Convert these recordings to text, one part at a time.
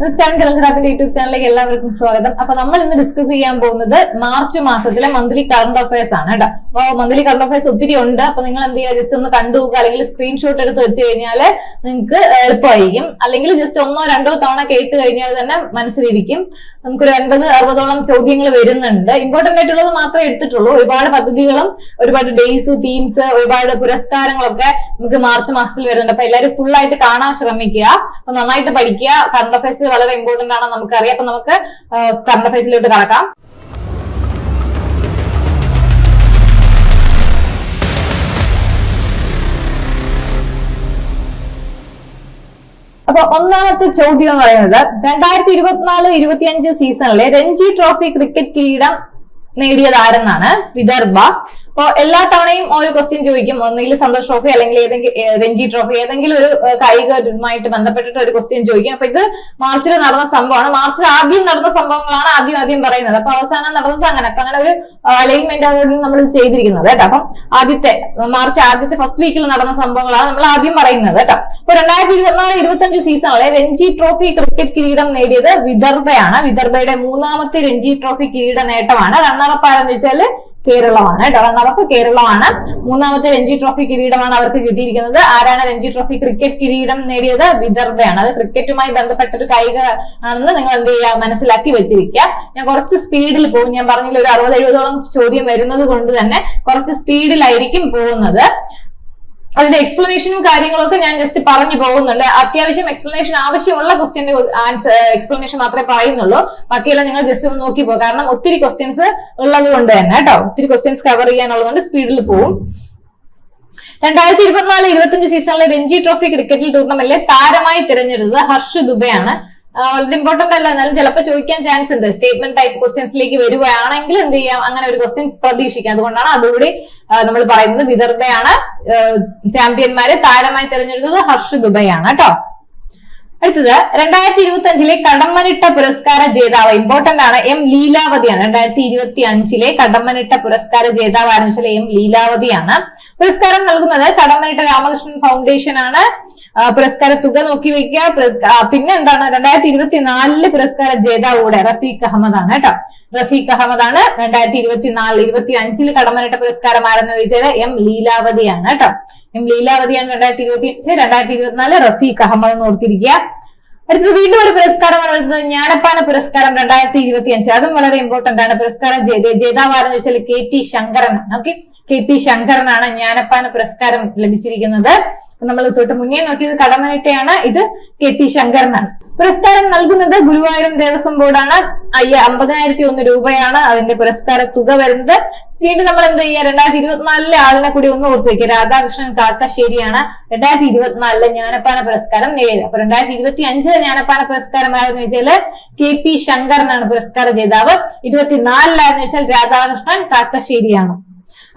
നമസ്കാരം കലങ്കടാപ്പിന്റെ യൂട്യൂബ് ചാനലിലേക്ക് എല്ലാവർക്കും സ്വാഗതം. അപ്പൊ നമ്മൾ ഇന്ന് ഡിസ്കസ് ചെയ്യാൻ പോകുന്നത് മാർച്ച് മാസത്തിലെ മന്ത്ലി കറണ്ട് അഫയേഴ്സ് ആണ് കേട്ടോ. അപ്പൊ മന്ത്ലി കറണ്ട് അഫയേഴ്സ് ഒത്തിരി ഉണ്ട്. അപ്പൊ നിങ്ങൾ എന്ത് ചെയ്യുക ജസ്റ്റ് ഒന്ന് കണ്ടു നോക്കുക. അല്ലെങ്കിൽ സ്ക്രീൻഷോട്ട് എടുത്ത് വെച്ച് കഴിഞ്ഞാൽ നിങ്ങൾക്ക് എളുപ്പമായിരിക്കും. അല്ലെങ്കിൽ ജസ്റ്റ് ഒന്നോ രണ്ടോ തവണ കേട്ട് കഴിഞ്ഞാൽ തന്നെ മനസ്സിലിരിക്കും. നമുക്കൊരു അൻപത് അറുപതോളം ചോദ്യങ്ങൾ വരുന്നുണ്ട്. ഇമ്പോർട്ടന്റ് ആയിട്ടുള്ളത് മാത്രമേ എടുത്തിട്ടുള്ളൂ. ഒരുപാട് പദ്ധതികളും ഒരുപാട് ഡേയ്സ് തീംസ് ഒരുപാട് പുരസ്കാരങ്ങളൊക്കെ നമുക്ക് മാർച്ച് മാസത്തിൽ വരുന്നുണ്ട്. അപ്പൊ എല്ലാവരും ഫുൾ ആയിട്ട് കാണാൻ ശ്രമിക്കുക. അപ്പൊ നന്നായിട്ട് പഠിക്കുക. കറണ്ട് അഫയേഴ്സ് വളരെ ഇമ്പോർട്ടന്റ് ആണെന്ന് നമുക്കറിയാം. അപ്പൊ നമുക്ക് കറണ്ട് അഫയേഴ്സിലോട്ട് കടക്കാം. അപ്പൊ ഒന്നാമത്തെ ചോദ്യം എന്ന് പറയുന്നത് രണ്ടായിരത്തി ഇരുപത്തിനാല് ഇരുപത്തിയഞ്ച് സീസണിലെ രഞ്ജി ട്രോഫി ക്രിക്കറ്റ് കിരീടം നേടിയതാരെന്നാണ് വിദർഭ. അപ്പൊ എല്ലാ തവണയും ഓരോ ക്വസ്റ്റ്യൻ ചോദിക്കും. ഒന്നുകിൽ സന്തോഷ് ട്രോഫി അല്ലെങ്കിൽ ഏതെങ്കിലും രഞ്ജി ട്രോഫി ഏതെങ്കിലും ഒരു കായികമായിട്ട് ബന്ധപ്പെട്ടിട്ട് ഒരു ക്വസ്റ്റ്യൻ ചോദിക്കും. അപ്പൊ ഇത് മാർച്ചിൽ നടന്ന സംഭവമാണ്. മാർച്ചിൽ ആദ്യം നടന്ന സംഭവങ്ങളാണ് ആദ്യം ആദ്യം പറയുന്നത്. അപ്പൊ അവസാനം നടന്നത് അങ്ങനെ. അപ്പൊ അങ്ങനെ ഒരു അലൈൻമെന്റ് ആണ് നമ്മൾ ചെയ്തിരിക്കുന്നത് കേട്ടോ. അപ്പം ആദ്യത്തെ മാർച്ച് ആദ്യത്തെ ഫസ്റ്റ് വീക്കിൽ നടന്ന സംഭവങ്ങളാണ് നമ്മൾ ആദ്യം പറയുന്നത് കേട്ടോ. അപ്പൊ രണ്ടായിരത്തി ഇരുപത്തിനാല് ഇരുപത്തഞ്ച് സീസണിലെ രഞ്ജി ട്രോഫി ക്രിക്കറ്റ് കിരീടം നേടിയത് വിദർഭയാണ്. വിദർഭയുടെ മൂന്നാമത്തെ രഞ്ജി ട്രോഫി കിരീട നേട്ടമാണ്. റണ്ണറപ്പ് ആരെന്ന് വെച്ചാൽ കേരളമാണ് കേട്ടോ. റണ്ണറപ്പ് കേരളമാണ്. മൂന്നാമത്തെ രഞ്ജി ട്രോഫി കിരീടമാണ് അവർക്ക് കിട്ടിയിരിക്കുന്നത്. ആരാണ് രഞ്ജി ട്രോഫി ക്രിക്കറ്റ് കിരീടം നേടിയത്? വിദർഭയാണ്. അത് ക്രിക്കറ്റുമായി ബന്ധപ്പെട്ട ഒരു കായിക ആണെന്ന് നിങ്ങൾ എന്ത് ചെയ്യുക മനസ്സിലാക്കി വെച്ചിരിക്കുക ഞാൻ കുറച്ച് സ്പീഡിൽ പോകും. ഞാൻ പറഞ്ഞില്ല ഒരു അറുപത് എഴുപതോളം ചോദ്യം വരുന്നത് കൊണ്ട് തന്നെ കുറച്ച് സ്പീഡിലായിരിക്കും പോകുന്നത്. അതിന്റെ എക്സ്പ്ലനേഷനും കാര്യങ്ങളൊക്കെ ഞാൻ ജസ്റ്റ് പറഞ്ഞു പോകുന്നുണ്ട്. അത്യാവശ്യം എക്സ്പ്ലനേഷൻ ആവശ്യമുള്ള ക്വസ്റ്റ്യന്റെ ആൻസർ എക്സ്പ്ലനേഷൻ മാത്രമേ പറയുന്നുള്ളൂ. ബാക്കിയെല്ലാം നിങ്ങൾ ജസ്റ്റ് ഒന്ന് നോക്കി പോകും. കാരണം ഒത്തിരി ക്വസ്റ്റ്യൻസ് ഉള്ളത് കൊണ്ട് തന്നെ കേട്ടോ. ഒത്തിരി ക്വസ്റ്റ്യൻസ് കവർ ചെയ്യാനുള്ളതുകൊണ്ട് സ്പീഡിൽ പോകും രണ്ടായിരത്തി ഇരുപത്തിനാല് ഇരുപത്തിയഞ്ച് സീസണിലെ രഞ്ജി ട്രോഫി ക്രിക്കറ്റിൽ ടൂർണമെന്റിലെ താരമായി തിരഞ്ഞെടുത്തത് ഹർഷ് ദുബെയാണ്. വളരെ ഇമ്പോർട്ടന്റ് അല്ല. എന്നാലും ചിലപ്പോൾ ചോദിക്കാൻ ചാൻസ് ഉണ്ട്. സ്റ്റേറ്റ്മെന്റ് ടൈപ്പ് ക്വസ്റ്റ്യൻസിലേക്ക് വരുവാണെങ്കിൽ എന്ത് ചെയ്യാം? അങ്ങനെ ഒരു ക്വസ്റ്റ്യൻ പ്രതീക്ഷിക്കാം. അതുകൊണ്ടാണ് അതുകൂടി നമ്മൾ പറയുന്നത് വിദർഭയാണ്. ചാമ്പ്യന്മാരെ താരമായി തിരഞ്ഞെടുത്തത് ഹർഷ് ദുബൈയാണ് കേട്ടോ. അടുത്തത് രണ്ടായിരത്തി ഇരുപത്തി അഞ്ചിലെ കടമ്മനിട്ട പുരസ്കാര ജേതാവ് ഇമ്പോർട്ടന്റ് ആണ്. എം ലീലാവതിയാണ്. രണ്ടായിരത്തി ഇരുപത്തി അഞ്ചിലെ കടമ്മനിട്ട പുരസ്കാര ജേതാവ് ആരംഭിച്ചാൽ എം ലീലാവതിയാണ്. പുരസ്കാരം നൽകുന്നത് കടമ്മനിട്ട രാമകൃഷ്ണൻ ഫൗണ്ടേഷൻ ആണ്. പുരസ്കാര തുക നോക്കി വെക്കുക. പിന്നെ എന്താണ്? രണ്ടായിരത്തി ഇരുപത്തിനാലിൽ പുരസ്കാര ജേതാവ് കൂടെ റഫീഖ് അഹമ്മദ് ആണ് കേട്ടോ. റഫീഖ് അഹമ്മദ് ആണ് രണ്ടായിരത്തി ഇരുപത്തിനാല് ഇരുപത്തി അഞ്ചിൽ കടമനിട്ട പുരസ്കാരം ആരെന്ന് ചോദിച്ചാൽ എം ലീലാവതിയാണ് കേട്ടോ. എം ലീലാവതിയാണ് രണ്ടായിരത്തി ഇരുപത്തി അഞ്ച് രണ്ടായിരത്തി ഇരുപത്തിനാല് റഫീഖ് അഹമ്മദ് ഓർത്തിരിക്കുക. അടുത്തത് വീണ്ടും ഒരു പുരസ്കാരമാണ് വരുന്നത്. ജ്ഞാനപ്പാന പുരസ്കാരം രണ്ടായിരത്തി ഇരുപത്തി അഞ്ച് അതും വളരെ ഇമ്പോർട്ടന്റ് ആണ്. പുരസ്കാരം ജേതാവാരെന്ന് വെച്ചാൽ K P Shankaran okay K P ശങ്കരനാണ് Jnanappana പുരസ്കാരം ലഭിച്ചിരിക്കുന്നത്. നമ്മൾ തൊട്ട് മുന്നേ നോക്കിയത് കടമനിട്ടയാണ്. ഇത് കെ പി ശങ്കരനാണ് പുരസ്കാരം നൽകുന്നത് ഗുരുവായൂരം ദേവസ്വം ബോർഡാണ്. അയ്യ അമ്പതിനായിരത്തി ഒന്ന് രൂപയാണ് അതിന്റെ പുരസ്കാര തുക വരുന്നത്. വീണ്ടും നമ്മൾ എന്ത് ചെയ്യുക? രണ്ടായിരത്തി ഇരുപത്തിനാലിലെ ആളിനെ കൂടി ഒന്ന് ഓർത്തു വെക്കുക. രാധാകൃഷ്ണൻ കാക്കശ്ശേരിയാണ് രണ്ടായിരത്തി ഇരുപത്തിനാലിലെ ജ്ഞാനപ്പാന പുരസ്കാരം നേടിയത്. അപ്പൊ രണ്ടായിരത്തി ഇരുപത്തി അഞ്ചിലെ ജ്ഞാനപ്പാന പുരസ്കാരം ആരെന്ന് വെച്ചാൽ കെ പി ശങ്കറിനാണ് പുരസ്കാര ജേതാവ്. ഇരുപത്തിനാലിലായിരുന്നു വെച്ചാൽ രാധാകൃഷ്ണൻ കാക്കശ്ശേരിയാണ്.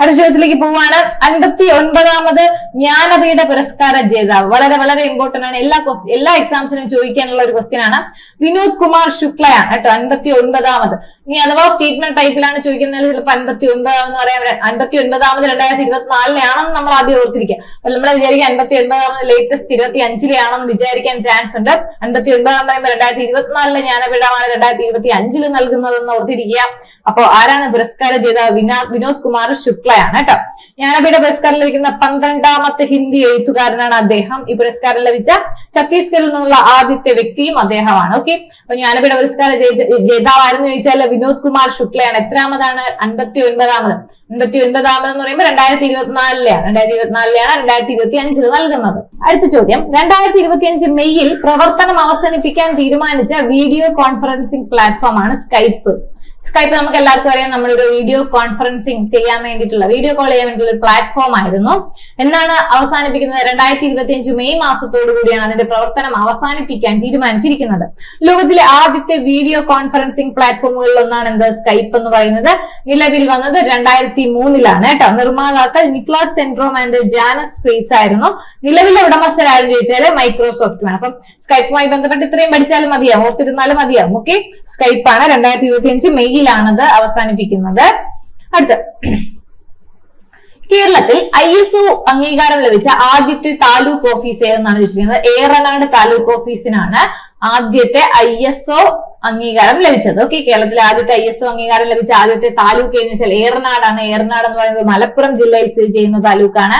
അടുത്ത ചോദ്യത്തിലേക്ക് പോവാണ്. അൻപത്തി ഒൻപതാമത് ജ്ഞാനപീഠ പുരസ്കാര ജേതാവ്. വളരെ വളരെ ഇമ്പോർട്ടന്റ് ആണ്. എല്ലാ എല്ലാ എക്സാംസിനും ചോദിക്കാനുള്ള ഒരു ക്വസ്റ്റ്യൻ ആണ്. വിനോദ് കുമാർ ശുക്ലയാണ് കേട്ടോ അൻപത്തി ഒൻപതാമത് ഇനി അഥവാ സ്റ്റേറ്റ്മെന്റ് ടൈപ്പിലാണ് ചോദിക്കുന്നത് ചിലപ്പോൾ അൻപത്തി ഒൻപതാമെന്ന് പറയാം. അൻപത്തി ഒൻപതാമത് രണ്ടായിരത്തി ഇരുപത്തിനാലിലാണെന്ന് നമ്മൾ ആദ്യം ഓർത്തിരിക്കുക. അപ്പൊ നമ്മൾ വിചാരിക്കുക അൻപത്തി ഒൻപതാമത് ലേറ്റസ്റ്റ് ഇരുപത്തി അഞ്ചിലെയാണെന്ന് വിചാരിക്കാൻ ചാൻസ് ഉണ്ട്. അൻപത്തി ഒൻപതാം പറയുമ്പോൾ രണ്ടായിരത്തി ഇരുപത്തിനാലിലെ ജ്ഞാനപീഠമാണ് രണ്ടായിരത്തി ഇരുപത്തി അഞ്ചിൽ നൽകുന്നതെന്ന് ഓർത്തിരിക്കുക. അപ്പോൾ ആരാണ് പുരസ്കാര ചെയ്ത വിനാ വിനോദ് കുമാർ ശുക്ലയാണ് കേട്ടോ. ജ്ഞാനപീഠ പുരസ്കാരം ലഭിക്കുന്ന പന്ത്രണ്ടാമത്തെ ഹിന്ദി എഴുത്തുകാരനാണ് അദ്ദേഹം. ഈ പുരസ്കാരം ലഭിച്ച ഛത്തീസ്ഗഡിൽ നിന്നുള്ള ആദ്യത്തെ വ്യക്തിയും അദ്ദേഹമാണ്. ഓക്കെ? അപ്പൊ ജ്ഞാനപീഠ പുരസ്കാര ജേതാവായിരുന്നു ചോദിച്ചാൽ വിനോദ് കുമാർ ശുക്ലയാണ്. എത്രാമതാണ്? അൻപത്തി ഒൻപതാമത് അൻപത്തി ഒൻപതാമത് എന്ന് പറയുമ്പോൾ രണ്ടായിരത്തി ഇരുപത്തിനാലിലെയാണ് രണ്ടായിരത്തി ഇരുപത്തിനാലിലെയാണ് രണ്ടായിരത്തി ഇരുപത്തി അഞ്ചിൽ നൽകുന്നത്. അടുത്ത ചോദ്യം. രണ്ടായിരത്തി ഇരുപത്തി അഞ്ച് മെയ്യിൽ പ്രവർത്തനം അവസാനിപ്പിക്കാൻ തീരുമാനിച്ച വീഡിയോ കോൺഫറൻസിംഗ് പ്ലാറ്റ്ഫോമാണ് സ്കൈപ്പ്. സ്കൈപ്പ് നമുക്ക് എല്ലാവർക്കും അറിയാം. നമ്മളൊരു വീഡിയോ കോൺഫറൻസിങ് ചെയ്യാൻ വേണ്ടിയിട്ടുള്ള വീഡിയോ കോൾ ചെയ്യാൻ വേണ്ടിയിട്ടുള്ള ഒരു പ്ലാറ്റ്ഫോം ആയിരുന്നു. എന്നാണ് അവസാനിപ്പിക്കുന്നത്? രണ്ടായിരത്തി ഇരുപത്തി അഞ്ച് മെയ് മാസത്തോടു കൂടിയാണ് അതിന്റെ പ്രവർത്തനം അവസാനിപ്പിക്കാൻ തീരുമാനിച്ചിരിക്കുന്നത്. ലോകത്തിലെ ആദ്യത്തെ വീഡിയോ കോൺഫറൻസിംഗ് പ്ലാറ്റ്ഫോമുകളിൽ ഒന്നാണ് എന്ത്? സ്കൈപ്പ് എന്ന് പറയുന്നത്. നിലവിൽ വന്നത് രണ്ടായിരത്തി മൂന്നിലാണ് കേട്ടോ. നിർമ്മാതാക്കൾ Niklas Zennstrom and Janus Friis ആയിരുന്നു. നിലവിലെ ഉടമസ്ഥരായിരുന്നു ചോദിച്ചാൽ മൈക്രോസോഫ്റ്റ് ആണ്. അപ്പം സ്കൈപ്പുമായി ബന്ധപ്പെട്ട് ഇത്രയും പഠിച്ചാലും മതിയാവും. ഓർത്തിരുന്നാലും മതിയാവും. ഓക്കെ സ്കൈപ്പ് ആണ് രണ്ടായിരത്തി ഇരുപത്തി അഞ്ച് മെയ്യിലാണത് അവസാനിപ്പിക്കുന്നത്. അടുത്ത. കേരളത്തിൽ ഐ എസ് ഒ അംഗീകാരം ലഭിച്ച ആദ്യത്തെ താലൂക്ക് ഓഫീസ് ഏതെന്നാണ് ചോദിച്ചിരിക്കുന്നത് ഏറനാട് താലൂക്ക് ഓഫീസിനാണ് ആദ്യത്തെ ഐ എസ് ഒ അംഗീകാരം ലഭിച്ചത്. ഓക്കെ കേരളത്തിലെ ആദ്യത്തെ ഐ എസ് ഒ അംഗീകാരം ലഭിച്ച ആദ്യത്തെ താലൂക്ക് എന്ന് വെച്ചാൽ ഏറനാടാണ്. ഏറനാട് എന്ന് പറയുന്നത് മലപ്പുറം ജില്ലയിൽ സ്ഥിതി ചെയ്യുന്ന താലൂക്കാണ്.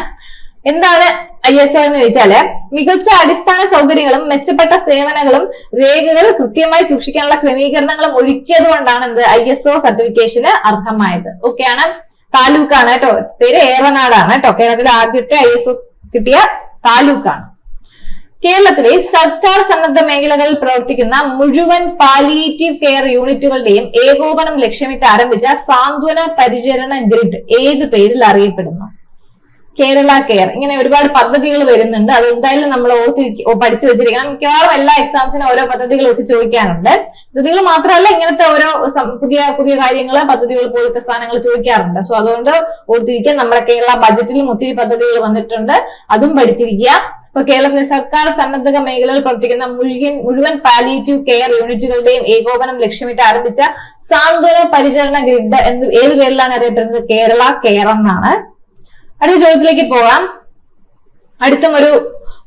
എന്താണ് ഐ എസ് ഒ എന്ന് ചോദിച്ചാൽ മികച്ച അടിസ്ഥാന സൗകര്യങ്ങളും മെച്ചപ്പെട്ട സേവനങ്ങളും രേഖകൾ കൃത്യമായി സൂക്ഷിക്കാനുള്ള ക്രമീകരണങ്ങളും ഒരുക്കിയത് കൊണ്ടാണ് എന്ത് ഐ എസ് ഒ സർട്ടിഫിക്കേഷന് അർഹമായത്. ഓക്കെയാണ് താലൂക്കാണ് കേട്ടോ. പേര് ഏറനാടാണ് കേട്ടോ. കേരളത്തിലെ ആദ്യത്തെ ഐ എസ് ഒ കിട്ടിയ താലൂക്കാണ്. കേരളത്തിലെ സർക്കാർ സന്നദ്ധ മേഖലകളിൽ പ്രവർത്തിക്കുന്ന മുഴുവൻ പാലിയേറ്റീവ് കെയർ യൂണിറ്റുകളുടെയും ഏകോപനം ലക്ഷ്യമിട്ട് ആരംഭിച്ച സാന്ത്വന പരിചരണ ഗ്രിഡ് ഏത് പേരിൽ അറിയപ്പെടുന്നു? കേരള കെയർ. ഇങ്ങനെ ഒരുപാട് പദ്ധതികൾ വരുന്നുണ്ട്. അത് എന്തായാലും നമ്മൾ ഓർത്തി പഠിച്ചു വെച്ചിരിക്കണം. മിക്കവാറും എല്ലാ എക്സാംസിനും ഓരോ പദ്ധതികൾ വെച്ച് ചോദിക്കാറുണ്ട്. പദ്ധതികൾ മാത്രമല്ല ഇങ്ങനത്തെ ഓരോ പുതിയ പുതിയ കാര്യങ്ങൾ പദ്ധതികൾ പോലത്തെ സാധനങ്ങൾ ചോദിക്കാറുണ്ട്. സോ അതുകൊണ്ട് ഓർത്തിരിക്കുക നമ്മുടെ കേരള ബജറ്റിലും ഒത്തിരി പദ്ധതികൾ വന്നിട്ടുണ്ട്. അതും പഠിച്ചിരിക്കുക. ഇപ്പൊ കേരളത്തിലെ സർക്കാർ സന്നദ്ധ മേഖലകൾ പ്രവർത്തിക്കുന്ന മുഴുവൻ മുഴുവൻ പാലിയേറ്റീവ് കെയർ യൂണിറ്റുകളുടെയും ഏകോപനം ലക്ഷ്യമിട്ട് ആരംഭിച്ച സാന്ത്വന പരിചരണ ഗ്രിഡ് എന്ന് ഏത് പേരിലാണ് അറിയപ്പെടുന്നത്? കേരള കെയർ എന്നാണ്. അടുത്ത ചോദ്യത്തിലേക്ക് പോകാം അടുത്തും ഒരു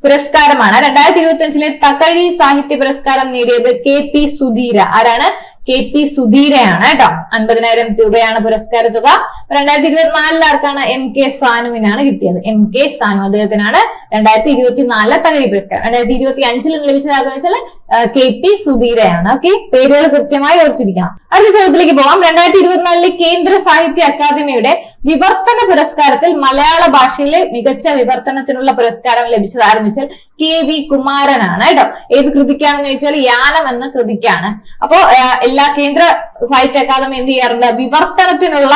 പുരസ്കാരമാണ്. രണ്ടായിരത്തി ഇരുപത്തി അഞ്ചിലെ തകഴി സാഹിത്യ പുരസ്കാരം നേടിയത് കെ പി സുധീര. ആരാണ്? കെ പി സുധീരയാണ് കേട്ടോ. അൻപതിനായിരം രൂപയാണ് പുരസ്കാര തുക. രണ്ടായിരത്തി ഇരുപത്തിനാലിൽ ആർക്കാണ് എം കെ സാനുവിനാണ് കിട്ടിയത്? എം കെ സാനു അദ്ദേഹത്തിനാണ് രണ്ടായിരത്തി ഇരുപത്തിനാലിലെ തകഴി പുരസ്കാരം. രണ്ടായിരത്തി ഇരുപത്തി അഞ്ചിൽ ലഭിച്ചത് വെച്ചാൽ കെ പി സുധീരയാണ്. ഓക്കെ? പേരുകൾ കൃത്യമായി ഓർത്തിരിക്കണം. അടുത്ത ചോദ്യത്തിലേക്ക് പോകാം രണ്ടായിരത്തി ഇരുപത്തിനാലിലെ കേന്ദ്ര സാഹിത്യ അക്കാദമിയുടെ വിവർത്തന പുരസ്കാരത്തിൽ മലയാള ഭാഷയിലെ മികച്ച വിവർത്തനത്തിനുള്ള പുരസ്കാരം ലഭിച്ചത് ആരെന്ന് വെച്ചാൽ കെ വി കുമാരനാണ് കേട്ടോ. ഏത് കൃതിക്കാണെന്ന് ചോദിച്ചാൽ യാനം എന്ന കൃതിക്കാണ്. അപ്പോ എല്ലാ കേന്ദ്ര സാഹിത്യ അക്കാദമി എന്ത് ചെയ്യാറുണ്ട്? വിവർത്തനത്തിനുള്ള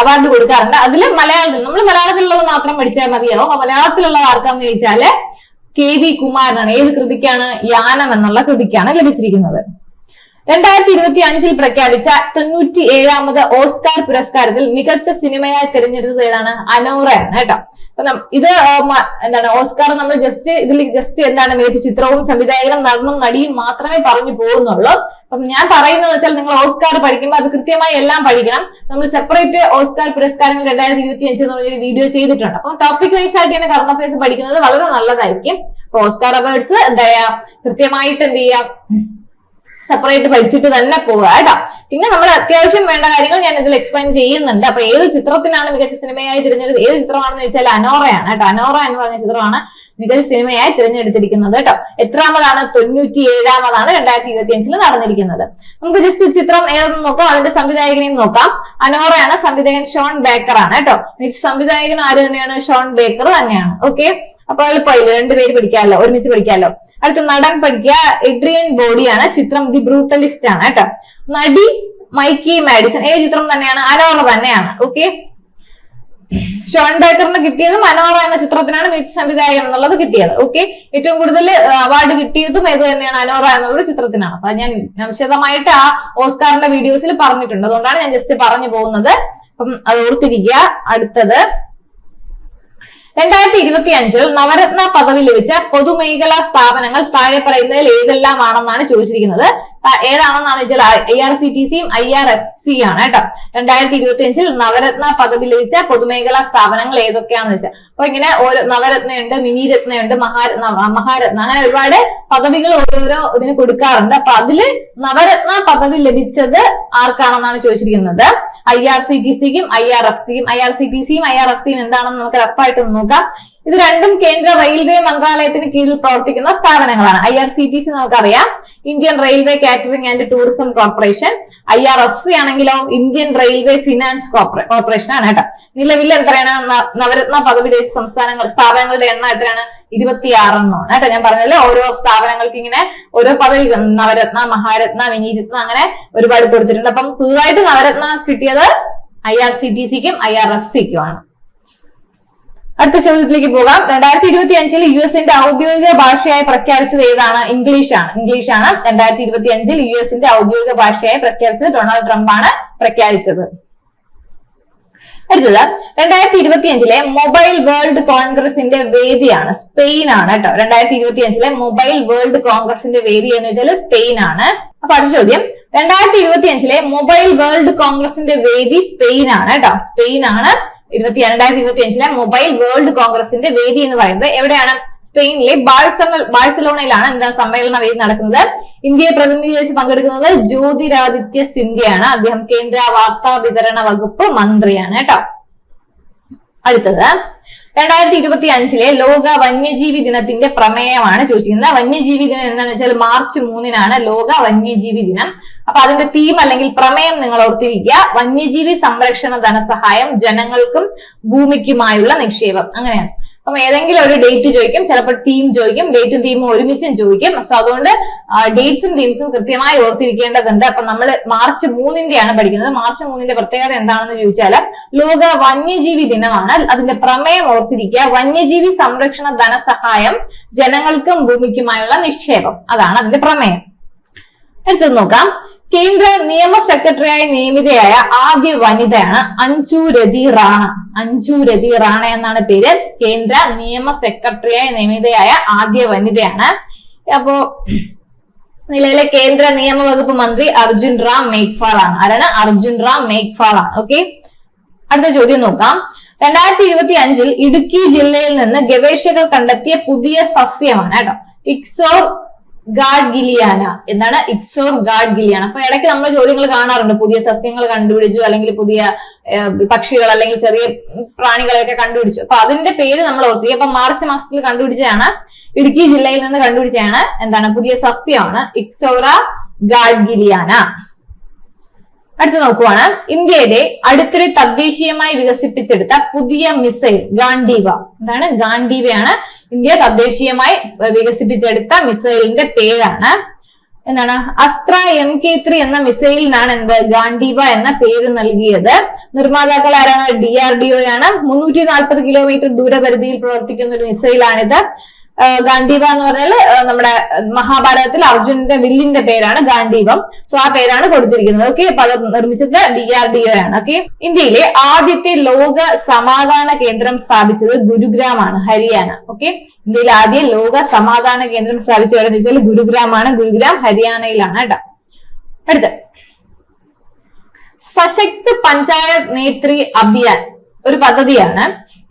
അവാർഡ് കൊടുക്കാറുണ്ട്. അതിൽ മലയാളത്തിൽ നമ്മൾ മലയാളത്തിലുള്ളത് മാത്രം പഠിച്ചാൽ മതിയാവും. അപ്പൊ മലയാളത്തിലുള്ള ആർക്കാന്ന് ചോദിച്ചാൽ കെ വി കുമാരനാണ്. ഏത് കൃതിക്കാണ് യാനം എന്നുള്ള കൃതിക്കാണ് ലഭിച്ചിരിക്കുന്നത്. രണ്ടായിരത്തി ഇരുപത്തി അഞ്ചിൽ പ്രഖ്യാപിച്ച തൊണ്ണൂറ്റി ഏഴാമത് ഓസ്കാർ പുരസ്കാരത്തിൽ മികച്ച സിനിമയായി തിരഞ്ഞെടുത്തത് ഏതാണ്? അനോറയാണ് കേട്ടോ. അപ്പൊ ഇത് എന്താണ് ഓസ്കാർ നമ്മൾ ജസ്റ്റ് ഇതിൽ ജസ്റ്റ് എന്താണ് മികച്ച ചിത്രവും സംവിധായകനും നടനും നടിയും മാത്രമേ പറഞ്ഞു പോകുന്നുള്ളൂ. അപ്പം ഞാൻ പറയുന്നത് വെച്ചാൽ നിങ്ങൾ ഓസ്കാർ പഠിക്കുമ്പോൾ അത് കൃത്യമായി എല്ലാം പഠിക്കണം. നമ്മൾ സെപ്പറേറ്റ് ഓസ്കാർ പുരസ്കാരങ്ങൾ രണ്ടായിരത്തി ഇരുപത്തി അഞ്ച് എന്ന് പറഞ്ഞൊരു വീഡിയോ ചെയ്തിട്ടുണ്ട്. അപ്പം ടോപ്പിക് വൈസ് ആയിട്ട് തന്നെ കറണ്ട് അഫയേഴ്സ് പഠിക്കുന്നത് വളരെ നല്ലതായിരിക്കും. അപ്പൊ ഓസ്കാർ അവാർഡ്സ് എന്താ കൃത്യമായിട്ട് എന്ത് ചെയ്യാം? സെപ്പറേറ്റ് പഠിച്ചിട്ട് തന്നെ പോവുക കേട്ടോ. പിന്നെ നമ്മൾ അത്യാവശ്യം വേണ്ട കാര്യങ്ങൾ ഞാൻ ഇതിൽ എക്സ്പ്ലെയിൻ ചെയ്യുന്നുണ്ട്. അപ്പൊ ഏത് ചിത്രത്തിനാണ് മികച്ച സിനിമയായി തിരഞ്ഞെടുത്തത്? ഏത് ചിത്രമാണെന്ന് ചോദിച്ചാൽ അനോറയാണ് കേട്ടോ. അനോറ എന്ന് പറഞ്ഞ ചിത്രമാണ് മികച്ച സിനിമയായി തിരഞ്ഞെടുത്തിരിക്കുന്നത് കേട്ടോ. എത്രാമതാണ്? തൊണ്ണൂറ്റി ഏഴാമതാണ് രണ്ടായിരത്തി ഇരുപത്തി അഞ്ചിൽ നടന്നിരിക്കുന്നത്. നമുക്ക് ജസ്റ്റ് ചിത്രം ഏതെന്ന് നോക്കാം? അതിന്റെ സംവിധായകനെയും നോക്കാം. അനോറയാണ് സംവിധായകൻ ഷോൺ ബേക്കർ ആണ് കേട്ടോ. മികച്ച സംവിധായകൻ ആര് തന്നെയാണ്? ഷോൺ ബേക്കർ തന്നെയാണ്. ഓക്കെ അപ്പൊ എളുപ്പമില്ല രണ്ടുപേര് പഠിക്കാമല്ലോ ഒരുമിച്ച് പഠിക്കാമല്ലോ. അടുത്ത നടൻ പഠിക്കുക എഡ്രിയൻ ബോഡിയാണ്. ചിത്രം ദി ബ്രൂട്ടലിസ്റ്റ് ആണ് കേട്ടോ. നടി മൈക്കി മാഡിസൺ. ഏത് ചിത്രം തന്നെയാണ്? അനോറ തന്നെയാണ്. ഓക്കെ ഷോൺ ബേക്കറിന് കിട്ടിയത് മനോഹര എന്ന ചിത്രത്തിനാണ് മികച്ച സംവിധായകൻ എന്നുള്ളത് കിട്ടിയത്. ഓക്കെ ഏറ്റവും കൂടുതൽ അവാർഡ് കിട്ടിയതും ഏത് തന്നെയാണ്? അനോറ എന്നുള്ള ചിത്രത്തിനാണ്. അപ്പൊ ഞാൻ വിശദമായിട്ട് ആ ഓസ്കാറിന്റെ വീഡിയോസിൽ പറഞ്ഞിട്ടുണ്ട്. അതുകൊണ്ടാണ് ഞാൻ ജസ്റ്റ് പറഞ്ഞു പോകുന്നത്. അപ്പം അത് ഓർത്തിരിക്കുക. അടുത്തത്. രണ്ടായിരത്തി ഇരുപത്തി അഞ്ചിൽ നവരത്ന പദവി ലഭിച്ച പൊതുമേഖലാ സ്ഥാപനങ്ങൾ താഴെ പറയുന്നതിൽ ഏതെല്ലാമാണെന്നാണ് ചോദിച്ചിരിക്കുന്നത്. ഏതാണെന്നാണ് വെച്ചാൽ ഐ ആർ സി ടി സിയും ഐ ആർ എഫ് സി ആണ് കേട്ടോ. രണ്ടായിരത്തി ഇരുപത്തി അഞ്ചിൽ നവരത്ന പദവി ലഭിച്ച പൊതുമേഖലാ സ്ഥാപനങ്ങൾ ഏതൊക്കെയാണെന്ന് വെച്ചാൽ അപ്പൊ ഇങ്ങനെ ഓരോ നവരത്നയുണ്ട് മിനിരത്നയുണ്ട് മഹാരത്ന മഹാരത്ന അങ്ങനെ ഒരുപാട് പദവികൾ ഓരോരോ ഇതിന് കൊടുക്കാറുണ്ട്. അപ്പൊ അതിൽ നവരത്ന പദവി ലഭിച്ചത് ആർക്കാണെന്നാണ് ചോദിച്ചിരിക്കുന്നത്? ഐ ആർ സി ടി സിക്കും ഐ ആർ എഫ് സിയും ഐ ആർ സി ടി സിയും ഐ ആർ എഫ് സിയും എന്താണെന്ന് നമുക്ക് റഫായിട്ട് നോക്കാം. ഇത് രണ്ടും കേന്ദ്ര റെയിൽവേ മന്ത്രാലയത്തിന് കീഴിൽ പ്രവർത്തിക്കുന്ന സ്ഥാപനങ്ങളാണ്. I R C T C നമുക്കറിയാം. Indian railway catering and tourism corporation I R F C ആണെങ്കിലോ ഇന്ത്യൻ റെയിൽവേ ഫിനാൻസ് കോർപ്പറേഷൻ ആണ് കേട്ടോ. നിലവിൽ എത്രയാണ്? നവരത്ന പദവി സംസ്ഥാനങ്ങൾ സ്ഥാപനങ്ങളുടെ എണ്ണം എത്രയാണ്? ഇരുപത്തിയാറെണ്ണമാണ് കേട്ടോ ഞാൻ പറഞ്ഞല്ലോ ഓരോ സ്ഥാപനങ്ങൾക്ക് ഇങ്ങനെ ഓരോ പദവി നവരത്ന മഹാരത്ന മിനിരത്ന അങ്ങനെ ഒരുപാട് കൊടുത്തിട്ടുണ്ട്. അപ്പം പുതുതായിട്ട് നവരത്ന കിട്ടിയത് ഐ ആർ സി ടി സിക്കും ഐ ആർ എഫ് സിക്കും ആണ്. അടുത്ത ചോദ്യത്തിലേക്ക് പോകാം. രണ്ടായിരത്തി ഇരുപത്തി അഞ്ചിൽ യു എസിന്റെ ഔദ്യോഗിക ഭാഷയായി പ്രഖ്യാപിച്ചത് ഏതാണ്? ഇംഗ്ലീഷ് ആണ്. ഇംഗ്ലീഷ് ആണ് രണ്ടായിരത്തി ഇരുപത്തി അഞ്ചിൽ യു എസിന്റെ ഔദ്യോഗിക ഭാഷയായി പ്രഖ്യാപിച്ചത് ഡൊണാൾഡ് ട്രംപ് ആണ് പ്രഖ്യാപിച്ചത്. അടുത്തത് രണ്ടായിരത്തി ഇരുപത്തി അഞ്ചിലെ മൊബൈൽ വേൾഡ് കോൺഗ്രസിന്റെ വേദിയാണ് സ്പെയിൻ ആണ് കേട്ടോ. രണ്ടായിരത്തി ഇരുപത്തി അഞ്ചിലെ മൊബൈൽ വേൾഡ് കോൺഗ്രസിന്റെ വേദി എന്ന് വെച്ചാൽ സ്പെയിൻ ആണ് അപ്പൊ അടുത്ത ചോദ്യം. രണ്ടായിരത്തി ഇരുപത്തി അഞ്ചിലെ മൊബൈൽ വേൾഡ് കോൺഗ്രസിന്റെ വേദി സ്പെയിൻ ആണ് കേട്ടോ. സ്പെയിൻ ആണ് ഇരുപത്തി രണ്ടായിരത്തി ഇരുപത്തി അഞ്ചിലെ മൊബൈൽ വേൾഡ് കോൺഗ്രസിന്റെ വേദി എന്ന് പറയുന്നത് എവിടെയാണ്? സ്പെയിനിലെ ബാഴ്സലോണയിലാണ് എന്താ സമ്മേളന വേദി നടക്കുന്നത്. ഇന്ത്യയെ പ്രതിനിധീകരിച്ച് പങ്കെടുക്കുന്നത് ജ്യോതിരാദിത്യ സിന്ധ്യയാണ്. അദ്ദേഹം കേന്ദ്ര വാർത്താ വിതരണ വകുപ്പ് മന്ത്രിയാണ് കേട്ടോ. അടുത്തത്. രണ്ടായിരത്തി ഇരുപത്തി അഞ്ചിലെ ലോക വന്യജീവി ദിനത്തിന്റെ പ്രമേയമാണ് ചോദിച്ചിരിക്കുന്നത്. വന്യജീവി ദിനം എന്താണെന്ന് വെച്ചാൽ മാർച്ച് മൂന്നിനാണ് ലോക വന്യജീവി ദിനം. അപ്പൊ അതിന്റെ തീം അല്ലെങ്കിൽ പ്രമേയം നിങ്ങൾ ഓർത്തിരിക്കുക. വന്യജീവി സംരക്ഷണ ധനസഹായം ജനങ്ങൾക്കും ഭൂമിക്കുമായുള്ള നിക്ഷേപം. അങ്ങനെയാണ്. അപ്പം ഏതെങ്കിലും ഒരു ഡേറ്റ് ചോദിക്കും ചിലപ്പോൾ തീം ചോദിക്കും ഡേറ്റും തീമും ഒരുമിച്ചും ചോദിക്കും. സോ അതുകൊണ്ട് ഡേറ്റ്സും തീംസും കൃത്യമായി ഓർത്തിരിക്കേണ്ടതുണ്ട്. അപ്പൊ നമ്മൾ മാർച്ച് മൂന്നിന്റെയാണ് പഠിക്കുന്നത്. മാർച്ച് മൂന്നിന്റെ പ്രത്യേകത എന്താണെന്ന് ചോദിച്ചാൽ ലോക വന്യജീവി ദിനമാണ്. അതിന്റെ പ്രമേയം ഓർത്തിരിക്കുക. വന്യജീവി സംരക്ഷണ ധനസഹായം ജനങ്ങൾക്കും ഭൂമിക്കുമായുള്ള നിക്ഷേപം. അതാണ് അതിന്റെ പ്രമേയം. അടുത്തത് നോക്കാം. കേന്ദ്ര നിയമ സെക്രട്ടറിയായി നിയമിതയായ ആദ്യ വനിതയാണ് അഞ്ജു രതി റാണ. അഞ്ജു രതി റാണ എന്നാണ് പേര്. കേന്ദ്ര നിയമ സെക്രട്ടറിയായി നിയമിതയായ ആദ്യ വനിതയാണ്. അപ്പോ നിലവിലെ കേന്ദ്ര നിയമ വകുപ്പ് മന്ത്രി അർജുൻ റാം മേഘ്വാൾ ആണ് ആരാണ്? അർജുൻ റാം മേഘ്വാൾ ആണ് ഓക്കെ? അടുത്ത ചോദ്യം നോക്കാം. രണ്ടായിരത്തി ഇരുപത്തി അഞ്ചിൽ ഇടുക്കി ജില്ലയിൽ നിന്ന് ഗവേഷകർ കണ്ടെത്തിയ പുതിയ സസ്യമാണ് കേട്ടോ. ഇക്സോർ ഗാഡ് ഗിലിയാന എന്താണ് ഇക്സോർ ഗാഡ് ഗിലിയാന അപ്പൊ ഇടയ്ക്ക് നമ്മൾ ചോദ്യങ്ങൾ കാണാറുണ്ട്. പുതിയ സസ്യങ്ങൾ കണ്ടുപിടിച്ചു അല്ലെങ്കിൽ പുതിയ പക്ഷികൾ അല്ലെങ്കിൽ ചെറിയ പ്രാണികളെയൊക്കെ കണ്ടുപിടിച്ചു. അപ്പൊ അതിന്റെ പേര് നമ്മൾ ഓർത്തി അപ്പൊ മാർച്ച് മാസത്തിൽ കണ്ടുപിടിച്ചതാണ്. ഇടുക്കി ജില്ലയിൽ നിന്ന് കണ്ടുപിടിച്ചതാണ്. എന്താണ്? പുതിയ സസ്യമാണ് ഇക്സോറ ഗാഡ് ഗിലിയാന അടുത്ത നോക്കുവാണ്. ഇന്ത്യയുടെ അടുത്തിടെ തദ്ദേശീയമായി വികസിപ്പിച്ചെടുത്ത പുതിയ മിസൈൽ ഗാന്ഡീവ എന്താണ്? ഗാന്ഡീവയാണ് ഇന്ത്യ തദ്ദേശീയമായി വികസിപ്പിച്ചെടുത്ത മിസൈലിന്റെ പേരാണ്. എന്താണ്? അസ്ത്ര എം കെ ത്രീ എന്ന മിസൈലിനാണ് എന്ത്? ഗാന്ഡീവ എന്ന പേര് നൽകിയത്. നിർമ്മാതാക്കൾ ആരാണ്? ഡി ആർ ഡി ഒ ആണ് മുന്നൂറ്റി നാൽപ്പത് കിലോമീറ്റർ ദൂരപരിധിയിൽ പ്രവർത്തിക്കുന്ന ഒരു മിസൈലാണിത്. ആ, ഗാന്ഡീവ എന്ന് പറഞ്ഞാൽ നമ്മുടെ മഹാഭാരതത്തിൽ അർജുനന്റെ വില്ലിന്റെ പേരാണ് ഗാന്ധീവം സോ ആ പേരാണ് കൊടുത്തിരിക്കുന്നത്. ഓക്കെ അപ്പൊ അത് നിർമ്മിച്ചത് ഡി ആർ ഡി ഒ ആണ്. ഓക്കെ ഇന്ത്യയിലെ ആദ്യത്തെ ലോക സമാധാന കേന്ദ്രം സ്ഥാപിച്ചത് ഗുരുഗ്രാമാണ് ഹരിയാന. ഓക്കെ ഇന്ത്യയിലെ ആദ്യ ലോക സമാധാന കേന്ദ്രം സ്ഥാപിച്ചത് എവിടെയെന്ന് വെച്ചാൽ ഗുരുഗ്രാമാണ്. ഗുരുഗ്രാം ഹരിയാനയിലാണ് കേട്ടോ. അടുത്ത. സശക്ത് പഞ്ചായത്ത് നേത്രി അഭിയാൻ ഒരു പദ്ധതിയാണ്.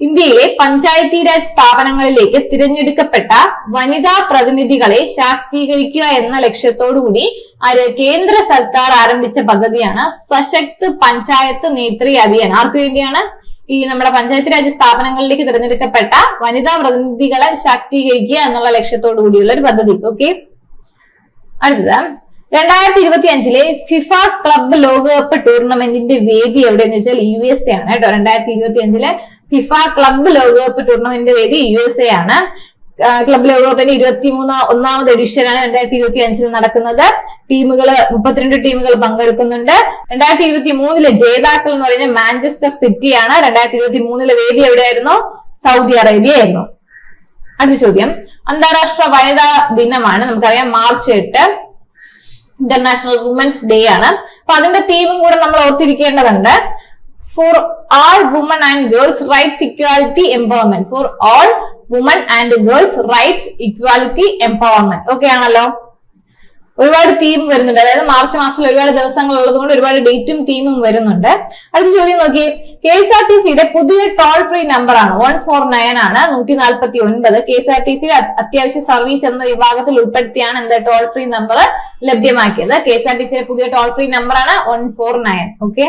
ഇന്ത്യയിലെ പഞ്ചായത്തി രാജ് സ്ഥാപനങ്ങളിലേക്ക് തിരഞ്ഞെടുക്കപ്പെട്ട വനിതാ പ്രതിനിധികളെ ശാക്തീകരിക്കുക എന്ന ലക്ഷ്യത്തോടുകൂടി കേന്ദ്ര സർക്കാർ ആരംഭിച്ച പദ്ധതിയാണ് സശക്ത് പഞ്ചായത്ത് നേത്രി അഭിയാൻ. ആർക്കു വേണ്ടിയാണ്? ഈ നമ്മുടെ പഞ്ചായത്ത് രാജ് സ്ഥാപനങ്ങളിലേക്ക് തിരഞ്ഞെടുക്കപ്പെട്ട വനിതാ പ്രതിനിധികളെ ശാക്തീകരിക്കുക എന്നുള്ള ലക്ഷ്യത്തോടു കൂടിയുള്ള ഒരു പദ്ധതി. ഓക്കെ? അടുത്തത്. രണ്ടായിരത്തി ഇരുപത്തി അഞ്ചിലെ ഫിഫ ക്ലബ് ലോകകപ്പ് ടൂർണമെന്റിന്റെ വേദി എവിടെയെന്ന് വെച്ചാൽ യു എസ് എ ആണ് കേട്ടോ. രണ്ടായിരത്തി ഇരുപത്തി അഞ്ചിലെ ഫിഫ ക്ലബ് ലോകകപ്പ് ടൂർണമെന്റ് വേദി യു എസ് എ ആണ് ക്ലബ് ലോകകപ്പിന്റെ ഇരുപത്തിമൂന്ന് ഒന്നാമത് എഡിഷനാണ് രണ്ടായിരത്തി ഇരുപത്തി അഞ്ചിൽ നടക്കുന്നത്. ടീമുകൾ മുപ്പത്തിരണ്ട് ടീമുകൾ പങ്കെടുക്കുന്നുണ്ട്. രണ്ടായിരത്തി ഇരുപത്തി മൂന്നിലെ ജേതാക്കൾ എന്ന് പറയുന്നത് മാഞ്ചസ്റ്റർ സിറ്റിയാണ് രണ്ടായിരത്തി ഇരുപത്തി മൂന്നിലെ വേദി എവിടെയായിരുന്നു? സൗദി അറേബ്യ ആയിരുന്നു അടുത്ത ചോദ്യം. അന്താരാഷ്ട്ര വനിതാ ദിനമാണ്. നമുക്കറിയാം മാർച്ച് എട്ട് ഇന്റർനാഷണൽ വുമൻസ് ഡേ ആണ്. അപ്പൊ അതിന്റെ തീമും കൂടെ നമ്മൾ ഓർത്തിരിക്കേണ്ടതുണ്ട്. For all women and girls rights equality empowerment for all women and girls rights equality empowerment okay ആണല്ലോ? ഒരുപാട് തീം വരുന്നുണ്ട്. അതായത് മാർച്ച് മാസത്തിൽ ഒരുപാട് ദിവസങ്ങൾ ഉള്ളത് കൊണ്ട് ഒരുപാട് ഡേറ്റും തീമും വരുന്നുണ്ട്. അടുത്ത ചോദ്യം നോക്കി. കെ എസ് ആർ ടി സിയുടെ പുതിയ ടോൾ ഫ്രീ നമ്പർ ആണ്. വൺ ഫോർ നയൻ ആണ്. നൂറ്റി നാൽപ്പത്തി ഒൻപത് K S R T C അത്യാവശ്യ സർവീസ് എന്ന വിഭാഗത്തിൽ ഉൾപ്പെടുത്തിയാണ് എന്ത് ടോൾ ഫ്രീ നമ്പർ ലഭ്യമാക്കിയത്. കെ എസ് ആർ ടി സിയുടെ പുതിയ ടോൾ ഫ്രീ നമ്പർ ആണ് വൺ ഫോർ നയൻ ഓക്കെ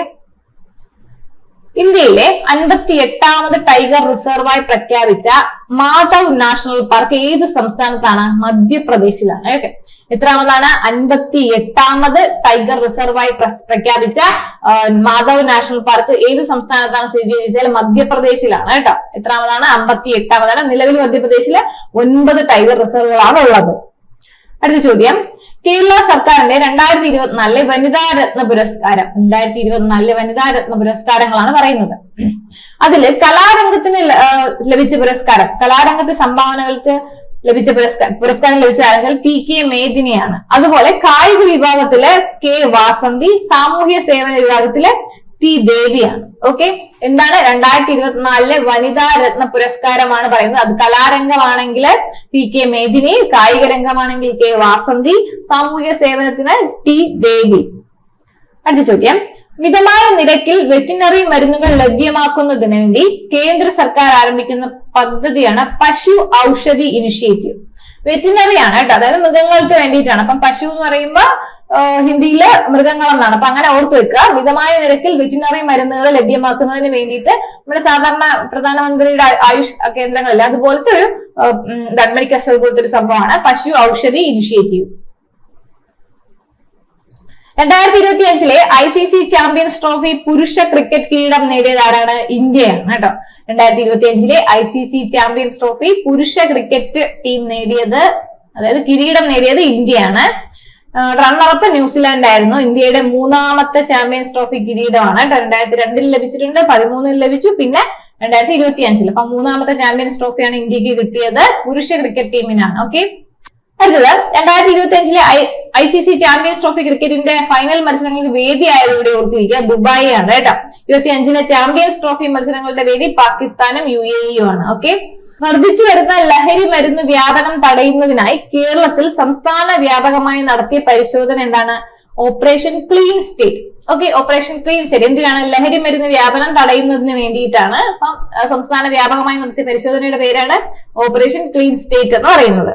ഇന്ത്യയിലെ അൻപത്തി എട്ടാമത് ടൈഗർ റിസർവായി പ്രഖ്യാപിച്ച മാധവ് നാഷണൽ പാർക്ക് ഏത് സംസ്ഥാനത്താണ്? മധ്യപ്രദേശിലാണ്. ഓക്കെ. എത്രാമതാണ്? അൻപത്തി എട്ടാമത് ടൈഗർ റിസർവായി പ്രഖ്യാപിച്ച മാധവ് നാഷണൽ പാർക്ക് ഏത് സംസ്ഥാനത്താണ് സ്ഥിതി ചോദിച്ചാൽ മധ്യപ്രദേശിലാണ് കേട്ടോ. എത്രാമതാണ്? അമ്പത്തി എട്ടാമതാണ് നിലവിൽ മധ്യപ്രദേശിൽ ഒൻപത് ടൈഗർ റിസർവുകളാണ് ഉള്ളത് അടുത്ത ചോദ്യം. കേരള സർക്കാരിന്റെ രണ്ടായിരത്തി ഇരുപത്തിനാലിലെ വനിതാ രത്ന പുരസ്കാരം. രണ്ടായിരത്തി ഇരുപത്തിനാലിലെ വനിതാ രത്ന പുരസ്കാരങ്ങളാണ് പറയുന്നത്. അതിൽ കലാരംഗത്തിന് ലഭിച്ച പുരസ്കാരം. കലാരംഗത്തെ സംഭാവനകൾക്ക് ലഭിച്ച പുരസ്കാരം പുരസ്കാരം ലഭിച്ച ആരെങ്കിൽ പി കെ മേദിനിയാണ്. അതുപോലെ കായിക വിഭാഗത്തിൽ കെ വാസന്തി സാമൂഹ്യ സേവന വിഭാഗത്തിൽ ടി ദേവിയാണ് ഓക്കെ എന്താണ്? രണ്ടായിരത്തി ഇരുപത്തിനാലിലെ വനിതാ രത്ന പുരസ്കാരമാണ് പറയുന്നത്. അത് കലാരംഗമാണെങ്കിൽ പി കെ മേദിനി കായിക രംഗമാണെങ്കിൽ കെ വാസന്തി സാമൂഹിക സേവനത്തിന് ടി ദേവി. അടുത്ത ചോദ്യം. മിതമായ നിരക്കിൽ വെറ്റിനറി മരുന്നുകൾ ലഭ്യമാക്കുന്നതിന് വേണ്ടി കേന്ദ്ര സർക്കാർ ആരംഭിക്കുന്ന പദ്ധതിയാണ് പശു ഔഷധി ഇനിഷ്യേറ്റീവ്. വെറ്റിനറി ആണ് കേട്ടോ. അതായത് മൃഗങ്ങൾക്ക് വേണ്ടിയിട്ടാണ്. അപ്പം പശു എന്ന് പറയുമ്പോൾ ഹിന്ദിയിൽ മൃഗങ്ങളെന്നാണ്. അപ്പൊ അങ്ങനെ ഓർത്ത് വെക്കുക. മിതമായ നിരക്കിൽ വെറ്റിനറി മരുന്നുകൾ ലഭ്യമാക്കുന്നതിന് വേണ്ടിയിട്ട് നമ്മുടെ സാധാരണ പ്രധാനമന്ത്രിയുടെ ആയുഷ് കേന്ദ്രങ്ങളിലെ അതുപോലത്തെ ഒരു മെഡിക്കൽ സ്റ്റോർ പോലത്തെ ഒരു സംഭവമാണ്. പശു ഔഷധി ഇനിഷ്യേറ്റീവ്. രണ്ടായിരത്തി ഇരുപത്തി അഞ്ചിലെ I C C champions trophy പുരുഷ ക്രിക്കറ്റ് കിരീടം നേടിയത് ആരാണ് ഇന്ത്യയാണ് കേട്ടോ. രണ്ടായിരത്തി ഇരുപത്തി അഞ്ചിലെ I C C champions trophy പുരുഷ ക്രിക്കറ്റ് ടീം നേടിയത് അതായത് കിരീടം നേടിയത് ഇന്ത്യയാണ്. റണ്ണറപ്പ് ന്യൂസിലാൻഡ് ആയിരുന്നു ഇന്ത്യയുടെ മൂന്നാമത്തെ ചാമ്പ്യൻസ് ട്രോഫി കിരീടമാണ്. രണ്ടായിരത്തി രണ്ടിൽ ലഭിച്ചിട്ടുണ്ട് പതിമൂന്നിൽ ലഭിച്ചു. പിന്നെ രണ്ടായിരത്തി ഇരുപത്തി അഞ്ചിൽ അപ്പൊ മൂന്നാമത്തെ ചാമ്പ്യൻസ് ട്രോഫിയാണ് ഇന്ത്യയ്ക്ക് കിട്ടിയത്. പുരുഷ ക്രിക്കറ്റ് ടീമിനാണ്. ഓക്കെ? അടുത്തത് രണ്ടായിരത്തി ഇരുപത്തി അഞ്ചിലെ I C C champions trophy ക്രിക്കറ്റിന്റെ ഫൈനൽ മത്സരങ്ങൾക്ക് വേദിയായതോടെ ഓർത്തിരിക്കുക. ദുബായി ആണ് കേട്ടോ. ഇരുപത്തി അഞ്ചിലെ ചാമ്പ്യൻസ് ട്രോഫി മത്സരങ്ങളുടെ വേദി പാകിസ്ഥാനും യു എ ഇയും ആണ് ഓക്കെ വർദ്ധിച്ചു വരുന്ന ലഹരി മരുന്ന് വ്യാപനം തടയുന്നതിനായി കേരളത്തിൽ സംസ്ഥാന വ്യാപകമായി നടത്തിയ പരിശോധന എന്താണ്? Operation clean state okay operation clean state എന്തിനാണ് ലഹരി മരുന്ന് വ്യാപനം തടയുന്നതിന് വേണ്ടിയിട്ടാണ് അപ്പം സംസ്ഥാന വ്യാപകമായി നടത്തിയ പരിശോധനയുടെ പേരാണ് ഓപ്പറേഷൻ ക്ലീൻ സ്റ്റേറ്റ് എന്ന് പറയുന്നത്.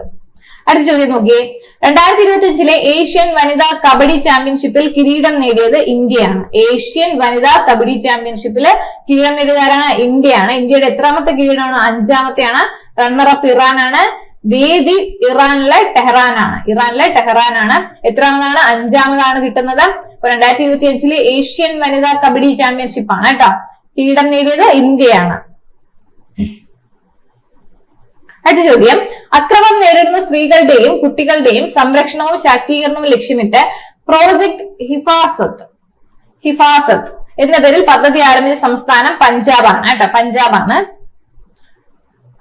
അടുത്ത ചോദ്യം നോക്കിയേ. രണ്ടായിരത്തി ഇരുപത്തി അഞ്ചിലെ ഏഷ്യൻ വനിതാ കബഡി ചാമ്പ്യൻഷിപ്പിൽ കിരീടം നേടിയത് ഇന്ത്യയാണ്. ഏഷ്യൻ വനിതാ കബഡി ചാമ്പ്യൻഷിപ്പിൽ കിരീടം നേടിയതാരാണ് ഇന്ത്യയാണ്. ഇന്ത്യയുടെ എത്രാമത്തെ കിരീടമാണ്? അഞ്ചാമത്തെയാണ്. റണ്ണറപ്പ് ഇറാനാണ്. വേദി ഇറാനിലെ ടെഹ്റാനാണ്. ഇറാനിലെ ടെഹ്റാനാണ് എത്രാമതാണ്? അഞ്ചാമതാണ് കിട്ടുന്നത്. രണ്ടായിരത്തി ഇരുപത്തി അഞ്ചിലെ ഏഷ്യൻ വനിതാ കബഡി ചാമ്പ്യൻഷിപ്പാണ് കേട്ടോ. കിരീടം നേടിയത് ഇന്ത്യയാണ്. അടുത്ത ചോദ്യം. അക്രമം നേരിടുന്ന സ്ത്രീകളുടെയും കുട്ടികളുടെയും സംരക്ഷണവും ശാക്തീകരണവും ലക്ഷ്യമിട്ട് പ്രോജക്ട് ഹിഫാസത്ത് ഹിഫാസത്ത് എന്ന പേരിൽ പദ്ധതി ആരംഭിച്ച സംസ്ഥാനം പഞ്ചാബാണ്. കേട്ടോ പഞ്ചാബാണ്.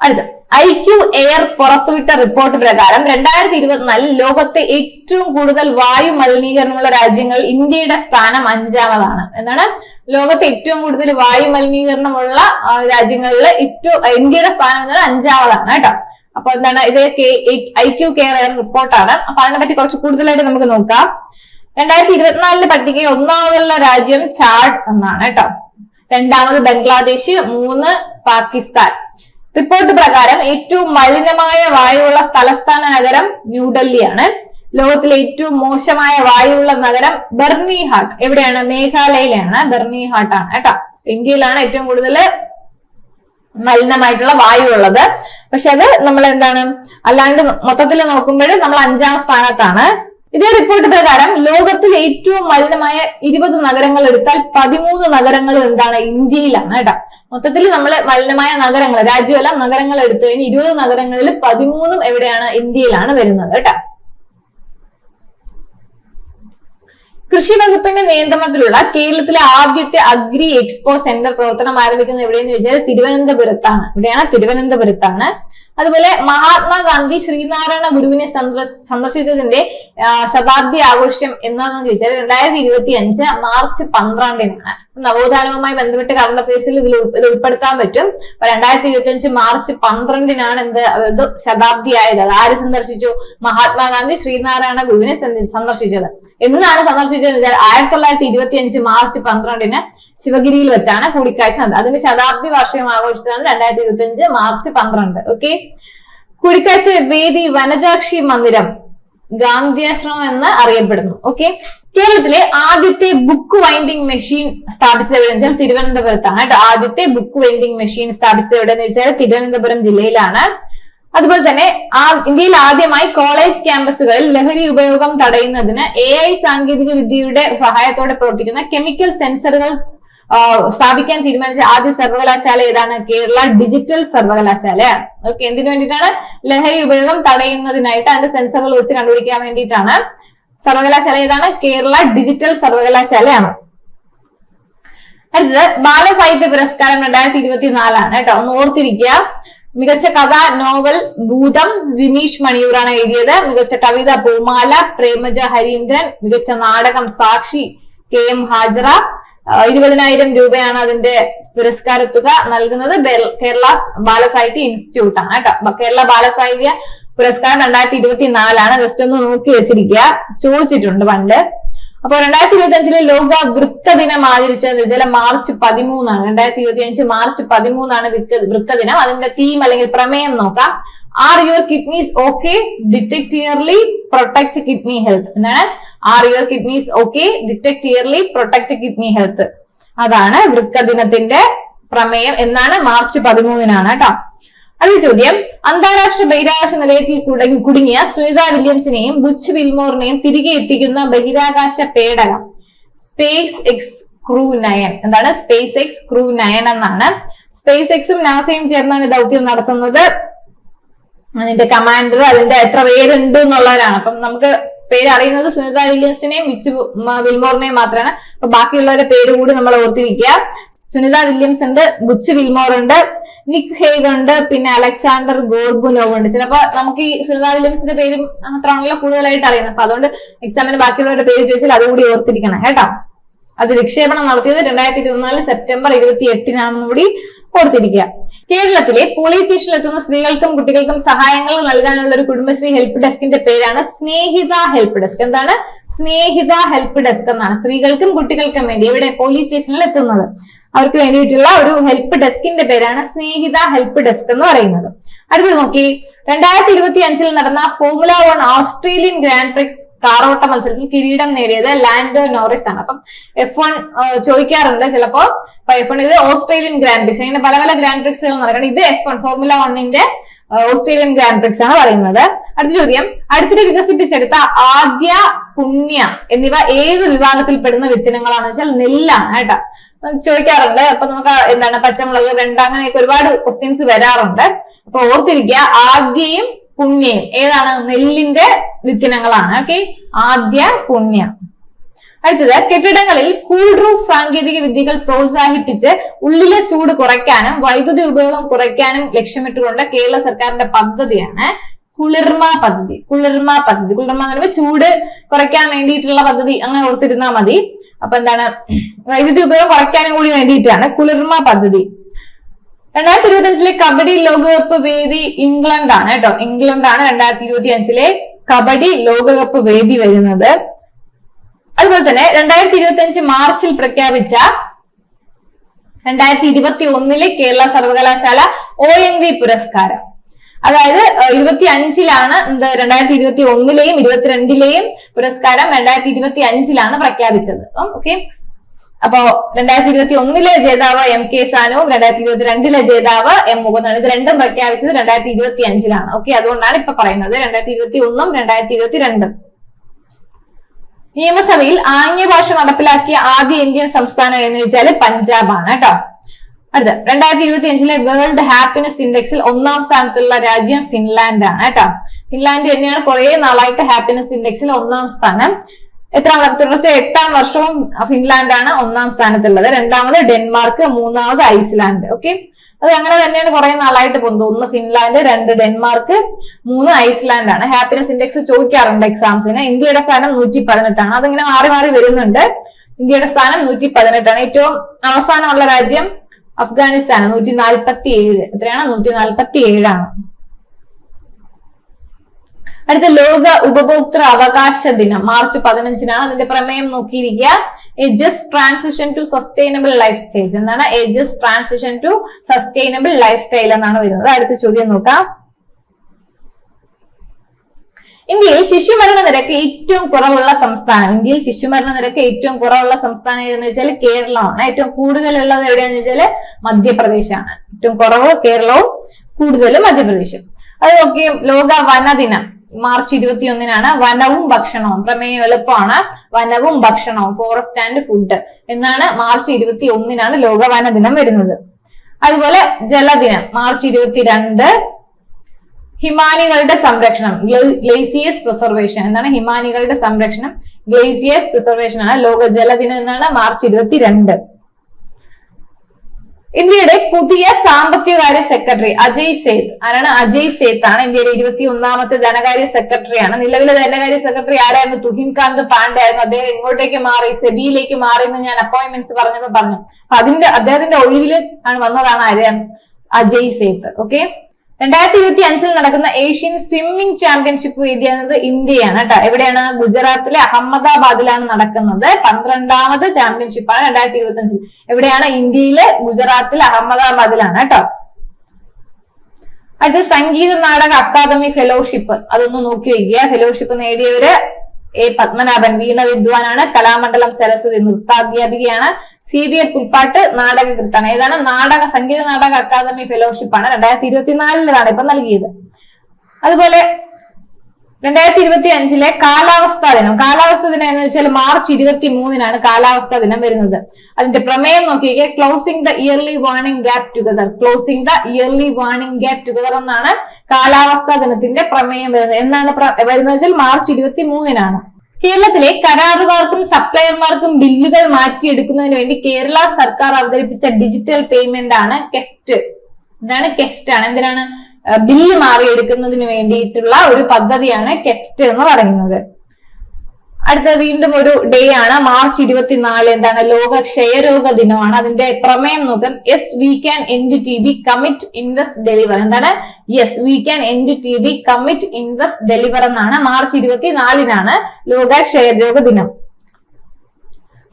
അടുത്ത. ഐ ക്യു എയർ പുറത്തുവിട്ട റിപ്പോർട്ട് പ്രകാരം രണ്ടായിരത്തി ഇരുപത്തിനാലിൽ ലോകത്തെ ഏറ്റവും കൂടുതൽ വായു മലിനീകരണമുള്ള രാജ്യങ്ങളിൽ ഇന്ത്യയുടെ സ്ഥാനം അഞ്ചാമതാണ്. എന്താണ്? ലോകത്തെ ഏറ്റവും കൂടുതൽ വായു മലിനീകരണമുള്ള രാജ്യങ്ങളിൽ ഏറ്റവും ഇന്ത്യയുടെ സ്ഥാനം എന്ന് പറഞ്ഞാൽ അഞ്ചാമതാണ് കേട്ടോ. അപ്പൊ എന്താണ്? ഇത് ഐ ക്യു കെയർ എയർ റിപ്പോർട്ടാണ്. അപ്പൊ അതിനെ പറ്റി കുറച്ച് കൂടുതലായിട്ട് നമുക്ക് നോക്കാം. രണ്ടായിരത്തി ഇരുപത്തിനാലിലെ പട്ടികയിൽ ഒന്നാമതുള്ള രാജ്യം ചാഡ് എന്നാണ് കേട്ടോ. രണ്ടാമത് ബംഗ്ലാദേശ് മൂന്ന് പാകിസ്ഥാൻ. റിപ്പോർട്ട് പ്രകാരം ഏറ്റവും മലിനമായ വായുവുള്ള തലസ്ഥാന നഗരം ന്യൂഡൽഹിയാണ് ലോകത്തിലെ ഏറ്റവും മോശമായ വായുവുള്ള നഗരം ബെർണിഹാട്ട്. എവിടെയാണ്? മേഘാലയയിലാണ്. ബെർണിഹാട്ട് ആണ് കേട്ടോ. ഇന്ത്യയിലാണ് ഏറ്റവും കൂടുതൽ മലിനമായിട്ടുള്ള വായു ഉള്ളത് പക്ഷെ അത് നമ്മൾ എന്താണ് അല്ലാണ്ട് മൊത്തത്തിൽ നോക്കുമ്പോൾ നമ്മൾ അഞ്ചാം സ്ഥാനത്താണ്. ഇതേ റിപ്പോർട്ട് പ്രകാരം ലോകത്തിൽ ഏറ്റവും മലിനമായ ഇരുപത് നഗരങ്ങൾ എടുത്താൽ പതിമൂന്ന് നഗരങ്ങൾ എന്താണ് ഇന്ത്യയിലാണ് കേട്ടോ മൊത്തത്തിൽ നമ്മൾ മലിനമായ നഗരങ്ങൾ രാജ്യമല്ല നഗരങ്ങൾ എടുത്തു കഴിഞ്ഞാൽ ഇരുപത് നഗരങ്ങളിൽ പതിമൂന്നും എവിടെയാണ് ഇന്ത്യയിലാണ് വരുന്നത് കേട്ടോ കൃഷി വകുപ്പിന്റെ നിയന്ത്രണത്തിലുള്ള കേരളത്തിലെ ആദ്യത്തെ അഗ്രി എക്സ്പോ സെന്റർ പ്രവർത്തനം ആരംഭിക്കുന്നത് എവിടെയെന്ന് ചോദിച്ചാൽ തിരുവനന്തപുരത്താണ്. ഇവിടെയാണ് തിരുവനന്തപുരത്താണ്. അതുപോലെ മഹാത്മാഗാന്ധി ശ്രീനാരായണ ഗുരുവിനെ സന്ദർശ- സന്ദർശിച്ചതിന്റെ ശതാബ്ദി ആഘോഷം എന്നാണെന്ന് ചോദിച്ചാൽ രണ്ടായിരത്തി ഇരുപത്തി അഞ്ച് മാർച്ച് പന്ത്രണ്ടിനാണ്. നവോത്ഥാനവുമായി ബന്ധപ്പെട്ട് കറണ്ട് അഫയേഴ്സിൽ ഇതിൽ ഇത് ഉൾപ്പെടുത്താൻ പറ്റും. രണ്ടായിരത്തി ഇരുപത്തി അഞ്ച് മാർച്ച് പന്ത്രണ്ടിനാണ് എന്ത് ഇത് ശതാബ്ദി ആയത്. അത് ആര് സന്ദർശിച്ചു? മഹാത്മാഗാന്ധി ശ്രീനാരായണ ഗുരുവിനെ സന്ദ- സന്ദർശിച്ചത്. എന്നാണ് സന്ദർശിച്ചതെന്ന് വെച്ചാൽ ആയിരത്തി തൊള്ളായിരത്തി ഇരുപത്തി അഞ്ച് മാർച്ച് പന്ത്രണ്ടിന് ശിവഗിരിയിൽ വെച്ചാണ് കൂടിക്കാഴ്ച നടന്നത്. അതിന്റെ ശതാബ്ദി വാർഷികം ആഘോഷിച്ചതാണ് രണ്ടായിരത്തി ഇരുപത്തി അഞ്ച് മാർച്ച് പന്ത്രണ്ട്. ഓക്കെ? കൂടിക്കാഴ്ച വേദി വനജാക്ഷി മന്ദിരം ഗാന്ധിയാശ്രമം എന്ന് അറിയപ്പെടുന്നു. ഓക്കെ കേരളത്തിലെ ആദ്യത്തെ ബുക്ക് വൈൻഡിങ് മെഷീൻ സ്ഥാപിച്ചത് എവിടെയെന്ന് വെച്ചാൽ തിരുവനന്തപുരത്താണ് കേട്ടോ. ആദ്യത്തെ ബുക്ക് വൈൻഡിങ് മെഷീൻ സ്ഥാപിച്ചത് എവിടെയെന്ന് വെച്ചാൽ തിരുവനന്തപുരം ജില്ലയിലാണ്. അതുപോലെ തന്നെ ഇന്ത്യയിൽ ആദ്യമായി കോളേജ് ക്യാമ്പസുകളിൽ ലഹരി ഉപയോഗം തടയുന്നതിന് എ ഐ സാങ്കേതിക വിദ്യയുടെ സഹായത്തോടെ പ്രവർത്തിക്കുന്ന കെമിക്കൽ സെൻസറുകൾ സ്ഥാപിക്കാൻ തീരുമാനിച്ച ആദ്യ സർവകലാശാല ഏതാണ്? കേരള ഡിജിറ്റൽ സർവകലാശാലയാണ് ഓക്കെ എന്തിനു വേണ്ടിയിട്ടാണ്? ലഹരി ഉപയോഗം തടയുന്നതിനായിട്ട് അതിന്റെ സെൻസറുകൾ വെച്ച് കണ്ടുപിടിക്കാൻ വേണ്ടിയിട്ടാണ്. സർവകലാശാല ഏതാണ്? കേരള ഡിജിറ്റൽ സർവകലാശാലയാണ്. അടുത്തത് ബാലസാഹിത്യ പുരസ്കാരം രണ്ടായിരത്തി ഇരുപത്തിനാലാണ് കേട്ടോ. ഒന്ന് ഓർത്തിരിക്കുക. മികച്ച കഥ നോവൽ ഭൂതം വിമീഷ് മണിയൂറാണ് എഴുതിയത്. മികച്ച കവിത പൂമാല പ്രേമജ ഹരീന്ദ്രൻ. മികച്ച നാടകം സാക്ഷി കെ എം ഹാജറ. ഇരുപതിനായിരം രൂപയാണ് അതിന്റെ പുരസ്കാര തുക നൽകുന്നത് കേരള ബാലസാഹിത്യ ഇൻസ്റ്റിറ്റ്യൂട്ട് ആണ് കേട്ടോ. കേരള ബാലസാഹിത്യ പുരസ്കാരം രണ്ടായിരത്തി ഇരുപത്തി നാലാണ് ജസ്റ്റ് ഒന്ന് നോക്കി വെച്ചിരിക്കുക. ചോദിച്ചിട്ടുണ്ട് പണ്ട്. അപ്പൊ രണ്ടായിരത്തി ഇരുപത്തി അഞ്ചിലെ ലോക വൃത്ത ദിനം ആചരിച്ചതെന്ന് വെച്ചാൽ മാർച്ച് പതിമൂന്നാണ്. രണ്ടായിരത്തി ഇരുപത്തി അഞ്ച് മാർച്ച് പതിമൂന്നാണ് വൃക്ക വൃക്ക ദിനം. അതിന്റെ തീം അല്ലെങ്കിൽ പ്രമേയം നോക്കാം. Are your kidneys okay detect early protect kidney health എന്താണ്? Are your kidneys okay detect early protect kidney health അതാണ് വൃക്ക ദിനത്തിന്റെ പ്രമേയം. എന്നാണ് മാർച്ച് പതിമൂന്നിനാണ് കേട്ടോ. അടുത്ത ചോദ്യം. അന്താരാഷ്ട്ര ബഹിരാകാശ നിലയത്തിൽ കുടങ്ങി- കുടുങ്ങിയ സുനിത വില്യംസിനെയും ബുച്ച് വിൽമോറിനെയും തിരികെ എത്തിക്കുന്ന ബഹിരാകാശ പേടകം സ്പേസ് എക്സ് ക്രൂ നയൻ. എന്താണ്? സ്പേസ് എക്സ് ക്രൂ നയൻ എന്നാണ്. സ്പേസ് എക്സും നാസയും ചേർന്നാണ് ദൗത്യം നടത്തുന്നത്. അതിന്റെ കമാൻഡർ അതിന്റെ എത്ര പേരുണ്ട് എന്നുള്ളവരാണ്. അപ്പം നമുക്ക് പേര് അറിയുന്നത് സുനിത വില്യംസിനെയും വിച്ചു വിൽമോറിനെയും മാത്രമാണ്. അപ്പൊ ബാക്കിയുള്ളവരുടെ പേര് കൂടി നമ്മൾ ഓർത്തിരിക്കുക. സുനിത വില്യംസ് ഉണ്ട് ബുച്ച് വിൽമോർ ഉണ്ട് നിക് ഹേഗ് ഉണ്ട് പിന്നെ അലക്സാണ്ടർ ഗോർബുനോവ് ഉണ്ട് ചിലപ്പോ നമുക്ക് ഈ സുനിത വില്യംസിന്റെ പേര് അത്രയാണല്ലോ കൂടുതലായിട്ട് അറിയുന്നത്. അപ്പൊ അതുകൊണ്ട് എക്സാമിന് ബാക്കിയുള്ളവരുടെ പേര് ചോദിച്ചാൽ അതുകൂടി ഓർത്തിരിക്കണം കേട്ടോ. അത് വിക്ഷേപണം നടത്തിയത് രണ്ടായിരത്തി ഇരുപത്തിനാല് സെപ്റ്റംബർ ഇരുപത്തി എട്ടിനാണെന്ന് കൂടി ഓർത്തിരിക്കുക കേരളത്തിലെ പോലീസ് സ്റ്റേഷനിൽ എത്തുന്ന സ്ത്രീകൾക്കും കുട്ടികൾക്കും സഹായങ്ങൾ നൽകാനുള്ള ഒരു കുടുംബശ്രീ ഹെൽപ്പ് ഡെസ്കിന്റെ പേരാണ് സ്നേഹിത ഹെൽപ്പ് ഡെസ്ക് എന്താണ്? സ്നേഹിത ഹെൽപ്പ് ഡെസ്ക് എന്നാണ് സ്ത്രീകൾക്കും കുട്ടികൾക്കും വേണ്ടി ഇവിടെ പോലീസ് സ്റ്റേഷനിൽ എത്തുന്നത്. അവർക്ക് വേണ്ടിയിട്ടുള്ള ഒരു ഹെൽപ്പ് ഡെസ്കിന്റെ പേരാണ് സ്നേഹിത ഹെൽപ്പ് ഡെസ്ക് എന്ന് പറയുന്നത്. അടുത്തത് നോക്കി. രണ്ടായിരത്തി ഇരുപത്തി അഞ്ചിൽ നടന്ന formula one Australian grand prix കാറോട്ട മത്സരത്തിൽ കിരീടം നേടിയത് ലാൻഡോ നോറിസ് ആണ്. അപ്പം എഫ് വൺ ചോദിക്കാറുണ്ട് ചിലപ്പോ. എഫ് വൺ ഇത് ഓസ്ട്രേലിയൻ ഗ്രാൻഡ് പ്രിക്സ് അങ്ങനെ പല പല ഗ്രാൻഡ് പ്രിക്സുകൾ നടക്കണം ഇത് എഫ് വൺ ഫോർമുല വണ്ണിന്റെ ഓസ്ട്രേലിയൻ ഗ്രാൻഡ് പ്രിക്സ് ആണ് പറയുന്നത്. അടുത്ത ചോദ്യം. അടുത്തിടെ വികസിപ്പിച്ചെടുത്ത ആദ്യ പുണ്യ എന്നിവ ഏത് വിഭാഗത്തിൽ പെടുന്ന വിത്തിനങ്ങളാണെന്ന് വെച്ചാൽ നെല്ലാണ് കേട്ടോ. ചോദിക്കാറുണ്ട്. അപ്പൊ നമുക്ക് എന്താണ് പച്ചമുളക് വെണ്ട അങ്ങനെയൊക്കെ ഒരുപാട് ക്വസ്റ്റ്യൻസ് വരാറുണ്ട്. അപ്പൊ ഓർത്തിരിക്കുക ആദ്യയും പുണ്യയും ഏതാണ്? നെല്ലിന്റെ വിത്തിനങ്ങളാണ്. ഓക്കെ ആദ്യ പുണ്യ. അടുത്തത് കെട്ടിടങ്ങളിൽ കൂൾ റൂഫ് സാങ്കേതിക വിദ്യകൾ പ്രോത്സാഹിപ്പിച്ച് ഉള്ളിലെ ചൂട് കുറയ്ക്കാനും വൈദ്യുതി ഉപയോഗം കുറയ്ക്കാനും ലക്ഷ്യമിട്ടുകൊണ്ട് കേരള സർക്കാരിന്റെ പദ്ധതിയാണ്. കുളിർമ പദ്ധതി. കുളിർമ പദ്ധതി. കുളിർമ എന്ന് പറയുമ്പോൾ ചൂട് കുറയ്ക്കാൻ വേണ്ടിയിട്ടുള്ള പദ്ധതി. അങ്ങനെ ഓർത്തിരുന്നാൽ മതി. അപ്പൊ എന്താണ്? വൈദ്യുതി ഉപയോഗം കുറയ്ക്കാനും കൂടി വേണ്ടിയിട്ടാണ് കുളിർമ പദ്ധതി. രണ്ടായിരത്തി ഇരുപത്തി അഞ്ചിലെ കബഡി ലോകകപ്പ് വേദി ഇംഗ്ലണ്ടാണ് കേട്ടോ. ഇംഗ്ലണ്ടാണ് രണ്ടായിരത്തി ഇരുപത്തി അഞ്ചിലെ കബഡി ലോകകപ്പ് വേദി വരുന്നത്. അതുപോലെ തന്നെ രണ്ടായിരത്തി ഇരുപത്തി അഞ്ച് മാർച്ചിൽ പ്രഖ്യാപിച്ച രണ്ടായിരത്തി ഇരുപത്തി ഒന്നിലെ കേരള സർവകലാശാല ഒ എൻ വി പുരസ്കാരം. അതായത് ഇരുപത്തി അഞ്ചിലാണ് എന്ത് രണ്ടായിരത്തി ഇരുപത്തി ഒന്നിലെയും ഇരുപത്തിരണ്ടിലെയും പുരസ്കാരം രണ്ടായിരത്തി ഇരുപത്തി അഞ്ചിലാണ് പ്രഖ്യാപിച്ചത് ഓക്കെ? അപ്പോ രണ്ടായിരത്തി ഇരുപത്തി ഒന്നിലെ ജേതാവ് എം കെ സാനുവും രണ്ടായിരത്തി ഇരുപത്തി രണ്ടിലെ ജേതാവ് എം മുകുന്ദാണ് ഇത് രണ്ടും പ്രഖ്യാപിച്ചത് രണ്ടായിരത്തി ഇരുപത്തി അഞ്ചിലാണ് ഓക്കെ അതുകൊണ്ടാണ് ഇപ്പൊ പറയുന്നത് രണ്ടായിരത്തി ഇരുപത്തി ഒന്നും രണ്ടായിരത്തി ഇരുപത്തി രണ്ടും നിയമസഭയിൽ ആംഗ്യ ഭാഷ നടപ്പിലാക്കിയ ആദ്യ ഇന്ത്യൻ സംസ്ഥാനം എന്ന് വെച്ചാൽ പഞ്ചാബാണ് കേട്ടോ. അടുത്ത. രണ്ടായിരത്തി ഇരുപത്തി അഞ്ചിലെ വേൾഡ് ഹാപ്പിനെസ് ഇൻഡെക്സിൽ ഒന്നാം സ്ഥാനത്തുള്ള രാജ്യം ഫിൻലാൻഡ് ആണ് കേട്ടോ. ഫിൻലാൻഡ് തന്നെയാണ് കുറെ നാളായിട്ട് ഹാപ്പിനെസ് ഇൻഡെക്സിൽ ഒന്നാം സ്ഥാനം. എത്രാം തുടർച്ച എട്ടാം വർഷവും ഫിൻലാൻഡ് ആണ് ഒന്നാം സ്ഥാനത്തുള്ളത്. രണ്ടാമത് ഡെൻമാർക്ക് മൂന്നാമത് ഐസ്ലാൻഡ്. ഓക്കെ? അത് അങ്ങനെ തന്നെയാണ് കുറെ നാളായിട്ട് പോകുന്നത് ഒന്ന് ഫിൻലാൻഡ് രണ്ട് ഡെൻമാർക്ക് മൂന്ന് ഐസ്ലാൻഡ് ആണ് ഹാപ്പിനെസ് ഇൻഡെക്സ് ചോദിക്കാറുണ്ട് എക്സാംസിന്. ഇന്ത്യയുടെ സ്ഥാനം നൂറ്റി പതിനെട്ടാണ് അതിങ്ങനെ മാറി മാറി വരുന്നുണ്ട്. ഇന്ത്യയുടെ സ്ഥാനം നൂറ്റി പതിനെട്ടാണ് ഏറ്റവും അവസാനമുള്ള രാജ്യം അഫ്ഗാനിസ്ഥാൻ നൂറ്റി നാൽപ്പത്തി ഏഴ് എത്രയാണ്? നൂറ്റി നാൽപ്പത്തി ഏഴാണ് അടുത്ത ലോക ഉപഭോക്തൃ അവകാശ ദിനം. മാർച്ച് പതിനഞ്ചിനാണ് അതിന്റെ പ്രമേയം നോക്കിയിരിക്കുക. A just transition to sustainable lifestyles എന്താണ്? A just transition to sustainable lifestyle എന്നാണ് വരുന്നത്. അടുത്ത ചോദ്യം നോക്കാം. ഇന്ത്യയിൽ ശിശുമരണ നിരക്ക് ഏറ്റവും കുറവുള്ള സംസ്ഥാനം. ഇന്ത്യയിൽ ശിശുമരണ നിരക്ക് ഏറ്റവും കുറവുള്ള സംസ്ഥാനം ഏതെന്ന് വെച്ചാൽ കേരളമാണ്. ഏറ്റവും കൂടുതലുള്ളത് എവിടെയാന്ന് വെച്ചാൽ മധ്യപ്രദേശാണ്. ഏറ്റവും കുറവ് കേരളവും കൂടുതൽ മധ്യപ്രദേശും. അത് നോക്കി ലോക വനദിനം മാർച്ച് ഇരുപത്തിയൊന്നിനാണ് വനവും ഭക്ഷണവും. പ്രമേയം എളുപ്പമാണ്. വനവും ഭക്ഷണവും ഫോറസ്റ്റ് ആൻഡ് ഫുഡ് എന്നാണ് മാർച്ച് ഇരുപത്തി ഒന്നിനാണ് ലോക വനദിനം വരുന്നത്. അതുപോലെ ജലദിനം. മാർച്ച് ഇരുപത്തിരണ്ട് ഹിമാനികളുടെ സംരക്ഷണം ഗ്ലേസിയസ് പ്രിസർവേഷൻ എന്താണ് ഹിമാനികളുടെ സംരക്ഷണം. ഗ്ലേസിയസ് പ്രിസർവേഷൻ ആണ് ലോക ജലദിനം എന്നാണ് മാർച്ച് ഇരുപത്തിരണ്ട്. ഇന്ത്യയുടെ പുതിയ സാമ്പത്തികകാര്യ സെക്രട്ടറി അജയ് സേത്ത്. ആരാണ്? അജയ് സേത്ത് ആണ് ഇന്ത്യയുടെ ഇരുപത്തി ഒന്നാമത്തെ ധനകാര്യ സെക്രട്ടറിയാണ് നിലവിലെ ധനകാര്യ സെക്രട്ടറി ആരായിരുന്നു? തുഹിൻകാന്ത് പാണ്ഡെ ആയിരുന്നു. അദ്ദേഹം ഇങ്ങോട്ടേക്ക് മാറി സെബിയിലേക്ക് മാറി എന്ന് ഞാൻ അപ്പോയിന്റ്മെന്റ്സ് പറഞ്ഞപ്പോൾ പറഞ്ഞു. അപ്പൊ അതിന്റെ അദ്ദേഹത്തിന്റെ ഒഴിവിൽ ആണ് വന്നതാണ് ആര്? അജയ് സേത്ത്. ഓക്കെ രണ്ടായിരത്തി ഇരുപത്തി അഞ്ചിൽ നടക്കുന്ന ഏഷ്യൻ സ്വിമ്മിംഗ് ചാമ്പ്യൻഷിപ്പ് വേദിയാകുന്നത് ഇന്ത്യയാണ് കേട്ടോ. എവിടെയാണ്? ഗുജറാത്തിലെ അഹമ്മദാബാദിലാണ് നടക്കുന്നത്. പന്ത്രണ്ടാമത് ചാമ്പ്യൻഷിപ്പാണ് രണ്ടായിരത്തി ഇരുപത്തി അഞ്ചിൽ എവിടെയാണ്? ഇന്ത്യയിലെ ഗുജറാത്തിലെ അഹമ്മദാബാദിലാണ് കേട്ടോ. അടുത്ത സംഗീത നാടക അക്കാദമി ഫെലോഷിപ്പ്. അതൊന്ന് നോക്കി വയ്ക്കുക ഫെലോഷിപ്പ് നേടിയവര് എ പത്മനാഭൻ വീണ വിദ്വാനാണ് കലാമണ്ഡലം സരസ്വതി നൃത്താധ്യാപികയാണ് സി ബി എ പുൽപ്പാട്ട് നാടകകൃത്താണ് ഏതാണ്? നാടക സംഗീത നാടക അക്കാദമി ഫെലോഷിപ്പാണ്. രണ്ടായിരത്തി ഇരുപത്തിനാലിലാണ് ഇപ്പൊ നൽകിയത്. അതുപോലെ രണ്ടായിരത്തി ഇരുപത്തി അഞ്ചിലെ കാലാവസ്ഥാ ദിനം. കാലാവസ്ഥാ ദിനം എന്ന് വെച്ചാൽ മാർച്ച് ഇരുപത്തി മൂന്നിനാണ് കാലാവസ്ഥാ ദിനം വരുന്നത്. അതിന്റെ പ്രമേയം നോക്കിയേ closing the early warning gap together closing the early warning gap together എന്നാണ് കാലാവസ്ഥാ ദിനത്തിന്റെ പ്രമേയം വരുന്നത്. എന്നാണ് വരുന്നത് വെച്ചാൽ മാർച്ച് ഇരുപത്തി മൂന്നിനാണ് കേരളത്തിലെ കരാറുകാർക്കും സപ്ലയർമാർക്കും ബില്ലുകൾ മാറ്റിയെടുക്കുന്നതിന് വേണ്ടി കേരള സർക്കാർ അവതരിപ്പിച്ച ഡിജിറ്റൽ പേയ്മെന്റ് ആണ് കെഫ്റ്റ് എന്താണ് കെഫ്റ്റ് ആണ്. എന്തിനാണ്? ബില്ല് മാറിയെടുക്കുന്നതിന് വേണ്ടിയിട്ടുള്ള ഒരു പദ്ധതിയാണ് കെഫ്റ്റ് എന്ന് പറയുന്നത്. അടുത്ത വീണ്ടും ഒരു ഡേ ആണ്. മാർച്ച് ഇരുപത്തിനാല് എന്താണ് ലോക ക്ഷയരോഗ ദിനമാണ്. അതിന്റെ പ്രമേയം നോക്കാം. Yes we can end T B commit invest deliver എന്താണ്? Yes we can end T B commit invest deliver എന്നാണ് മാർച്ച് ഇരുപത്തിനാലിനാണ് ലോക ക്ഷയരോഗ ദിനം.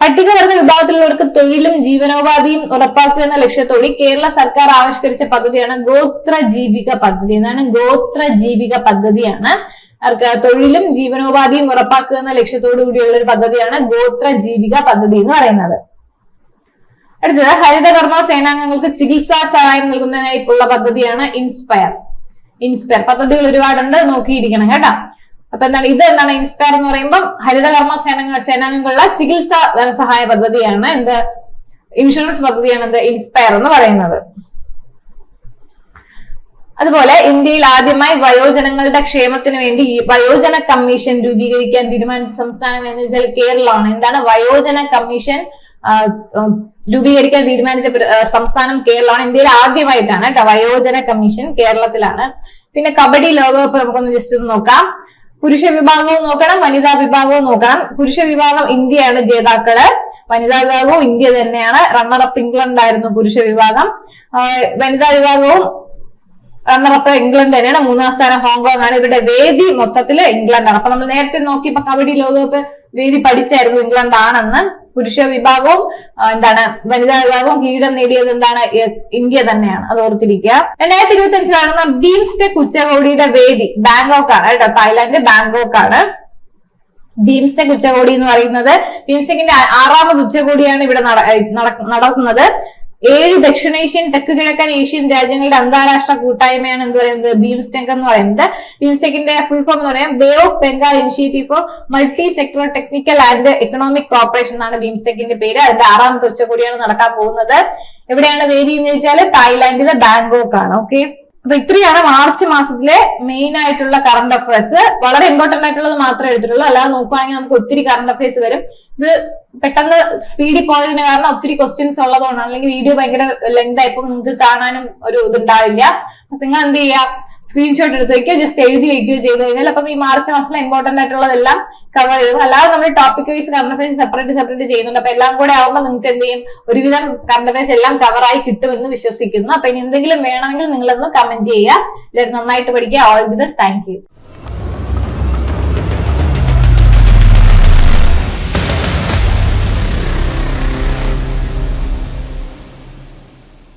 പട്ടികവർഗ വിഭാഗത്തിലുള്ളവർക്ക് തൊഴിലും ജീവനോപാധിയും ഉറപ്പാക്കുക എന്ന ലക്ഷ്യത്തോടെ കേരള സർക്കാർ ആവിഷ്കരിച്ച പദ്ധതിയാണ് ഗോത്ര ജീവിക പദ്ധതി. എന്നാണ് ഗോത്ര ജീവിക പദ്ധതിയാണ് തൊഴിലും ജീവനോപാധിയും ഉറപ്പാക്കുക എന്ന ലക്ഷ്യത്തോടു കൂടിയുള്ള ഒരു പദ്ധതിയാണ് ഗോത്ര ജീവിക പദ്ധതി എന്ന് പറയുന്നത്. അടുത്തത് ഹരിതകർമ്മ സേനാംഗങ്ങൾക്ക് ചികിത്സാ സഹായം നൽകുന്നതിനായിട്ടുള്ള പദ്ധതിയാണ് ഇൻസ്പയർ. ഇൻസ്പയർ പദ്ധതികൾ ഒരുപാടുണ്ട്. നോക്കിയിരിക്കണം കേട്ടോ. അപ്പൊ എന്താണ് ഇത് എന്താണ് ഇൻസ്പയർ എന്ന് പറയുമ്പോൾ ഹരിതകർമ്മ സേന സേനാംഗങ്ങളുടെ ചികിത്സാ ധനസഹായ പദ്ധതിയാണ്. എന്ത്? ഇൻഷുറൻസ് പദ്ധതിയാണ് എന്ത്? ഇൻസ്പയർ എന്ന് പറയുന്നത്. അതുപോലെ ഇന്ത്യയിൽ ആദ്യമായി വയോജനങ്ങളുടെ ക്ഷേമത്തിന് വേണ്ടി വയോജന കമ്മീഷൻ രൂപീകരിക്കാൻ തീരുമാനിച്ച സംസ്ഥാനം എന്ന് വെച്ചാൽ കേരളമാണ്. എന്താണ്? വയോജന കമ്മീഷൻ രൂപീകരിക്കാൻ തീരുമാനിച്ച സംസ്ഥാനം കേരളമാണ്. ഇന്ത്യയിൽ ആദ്യമായിട്ടാണ് വയോജന കമ്മീഷൻ കേരളത്തിലാണ്. പിന്നെ കബഡി ലോകകപ്പ് നമുക്കൊന്ന് ജസ്റ്റ് ഒന്ന് നോക്കാം. പുരുഷ വിഭാഗവും നോക്കണം വനിതാ വിഭാഗവും നോക്കണം. പുരുഷ വിഭാഗം ഇന്ത്യയാണ് ജേതാക്കൾ. വനിതാ വിഭാഗവും ഇന്ത്യ തന്നെയാണ്. റണ്ണറപ്പ് ഇംഗ്ലണ്ട് ആയിരുന്നു പുരുഷ വിഭാഗം. വനിതാ വിഭാഗവും റണ്ണറപ്പ് ഇംഗ്ലണ്ട് തന്നെയാണ്. മൂന്നാം സ്ഥാനം ഹോങ്കോങ് ആണ് ഇവരുടെ വേദി മൊത്തത്തിൽ ഇംഗ്ലണ്ടാണ് അപ്പൊ നമ്മൾ നേരത്തെ നോക്കി ഇപ്പൊ കബഡി ലോകകപ്പ് വേദി പഠിച്ചായിരുന്നു ഇംഗ്ലണ്ട് ആണെന്ന്. പുരുഷ വിഭാഗവും എന്താണ് വനിതാ വിഭാഗവും കിരീടം നേടിയത് എന്താണ് ഇന്ത്യ തന്നെയാണ്. അത് ഓർത്തിരിക്കുക. രണ്ടായിരത്തി ഇരുപത്തി അഞ്ചിൽ നടന്ന ബീംസ്റ്റെക് ഉച്ചകോടിയുടെ വേദി ബാങ്കോക്ക് ആണ് കേട്ടോ. തായ്ലാന്റ് ബാങ്കോക്ക് ആണ്. ബീംസ്റ്റെക് ഉച്ചകോടി എന്ന് പറയുന്നത് ബീംസ്റ്റെക്കിന്റെ ആറാമത് ഉച്ചകോടിയാണ് ഇവിടെ നട- നടക്കുന്നത്. ഏഴ് ദക്ഷിണേഷ്യൻ തെക്ക് കിഴക്കൻ ഏഷ്യൻ രാജ്യങ്ങളുടെ അന്താരാഷ്ട്ര കൂട്ടായ്മയാണ് എന്ത് പറയുന്നത്? ബീംസ്റ്റെക് എന്ന് പറയുന്നത്. ബീംസ്റ്റെക്കിന്റെ ഫുൾ ഫോം എന്ന് പറയുന്നത് Bay of Bengal initiative for multi sectoral technical and economic cooperation എന്നാണ് ബീംസ്റ്റെക്കിന്റെ പേര്. അതിന്റെ ആറാമത്തെ ഉച്ചകോടിയാണ് നടക്കാൻ പോകുന്നത്. എവിടെയാണ് വേദി എന്ന് ചോദിച്ചാൽ തായ്ലാന്റിലെ ബാങ്കോക്ക് ആണ്. ഓക്കെ അപ്പൊ ഇത്രയാണ് മാർച്ച് മാസത്തിലെ മെയിൻ ആയിട്ടുള്ള കറണ്ട് അഫയേഴ്സ് വളരെ ഇമ്പോർട്ടന്റ് ആയിട്ടുള്ളത് മാത്രമേ എടുത്തിട്ടുള്ളൂ. അല്ലാതെ നോക്കുവാണെങ്കിൽ നമുക്ക് ഒത്തിരി കറണ്ട് അഫയേഴ്സ് വരും. ഇത് പെട്ടെന്ന് സ്പീഡിൽ പോയതിന് കാരണം ഒത്തിരി ക്വസ്റ്റ്യൻസ് ഉള്ളതുകൊണ്ടാണ്. അല്ലെങ്കിൽ വീഡിയോ ഭയങ്കര ലെങ്ത് ആയപ്പോൾ നിങ്ങൾക്ക് കാണാനും ഒരു ഇതുണ്ടാവില്ല. അപ്പൊ നിങ്ങൾ എന്ത് ചെയ്യുക? സ്ക്രീൻഷോട്ട് എടുത്ത് വയ്ക്കുക ജസ്റ്റ് എഴുതി വയ്ക്കുകയോ ചെയ്ത് കഴിഞ്ഞാൽ അപ്പം ഈ മാർച്ച് മാസത്തിലെ ഇമ്പോർട്ടന്റ് ആയിട്ടുള്ളതെല്ലാം കവർ ചെയ്തു അല്ലാതെ നമ്മൾ topic wise current affairs separate separate ചെയ്യുന്നുണ്ട്. അപ്പൊ എല്ലാം കൂടെ ആവുമ്പോൾ നിങ്ങൾക്ക് എന്ത് ചെയ്യും? ഒരുവിധം കറണ്ട് അഫയേഴ്സ് എല്ലാം കവറായി കിട്ടുമെന്ന് വിശ്വസിക്കുന്നു. അപ്പൊ ഇനി എന്തെങ്കിലും വേണമെങ്കിൽ നിങ്ങളൊന്ന് കമന്റ് ചെയ്യുക. നന്നായിട്ട് പഠിക്കുക. All the best thank you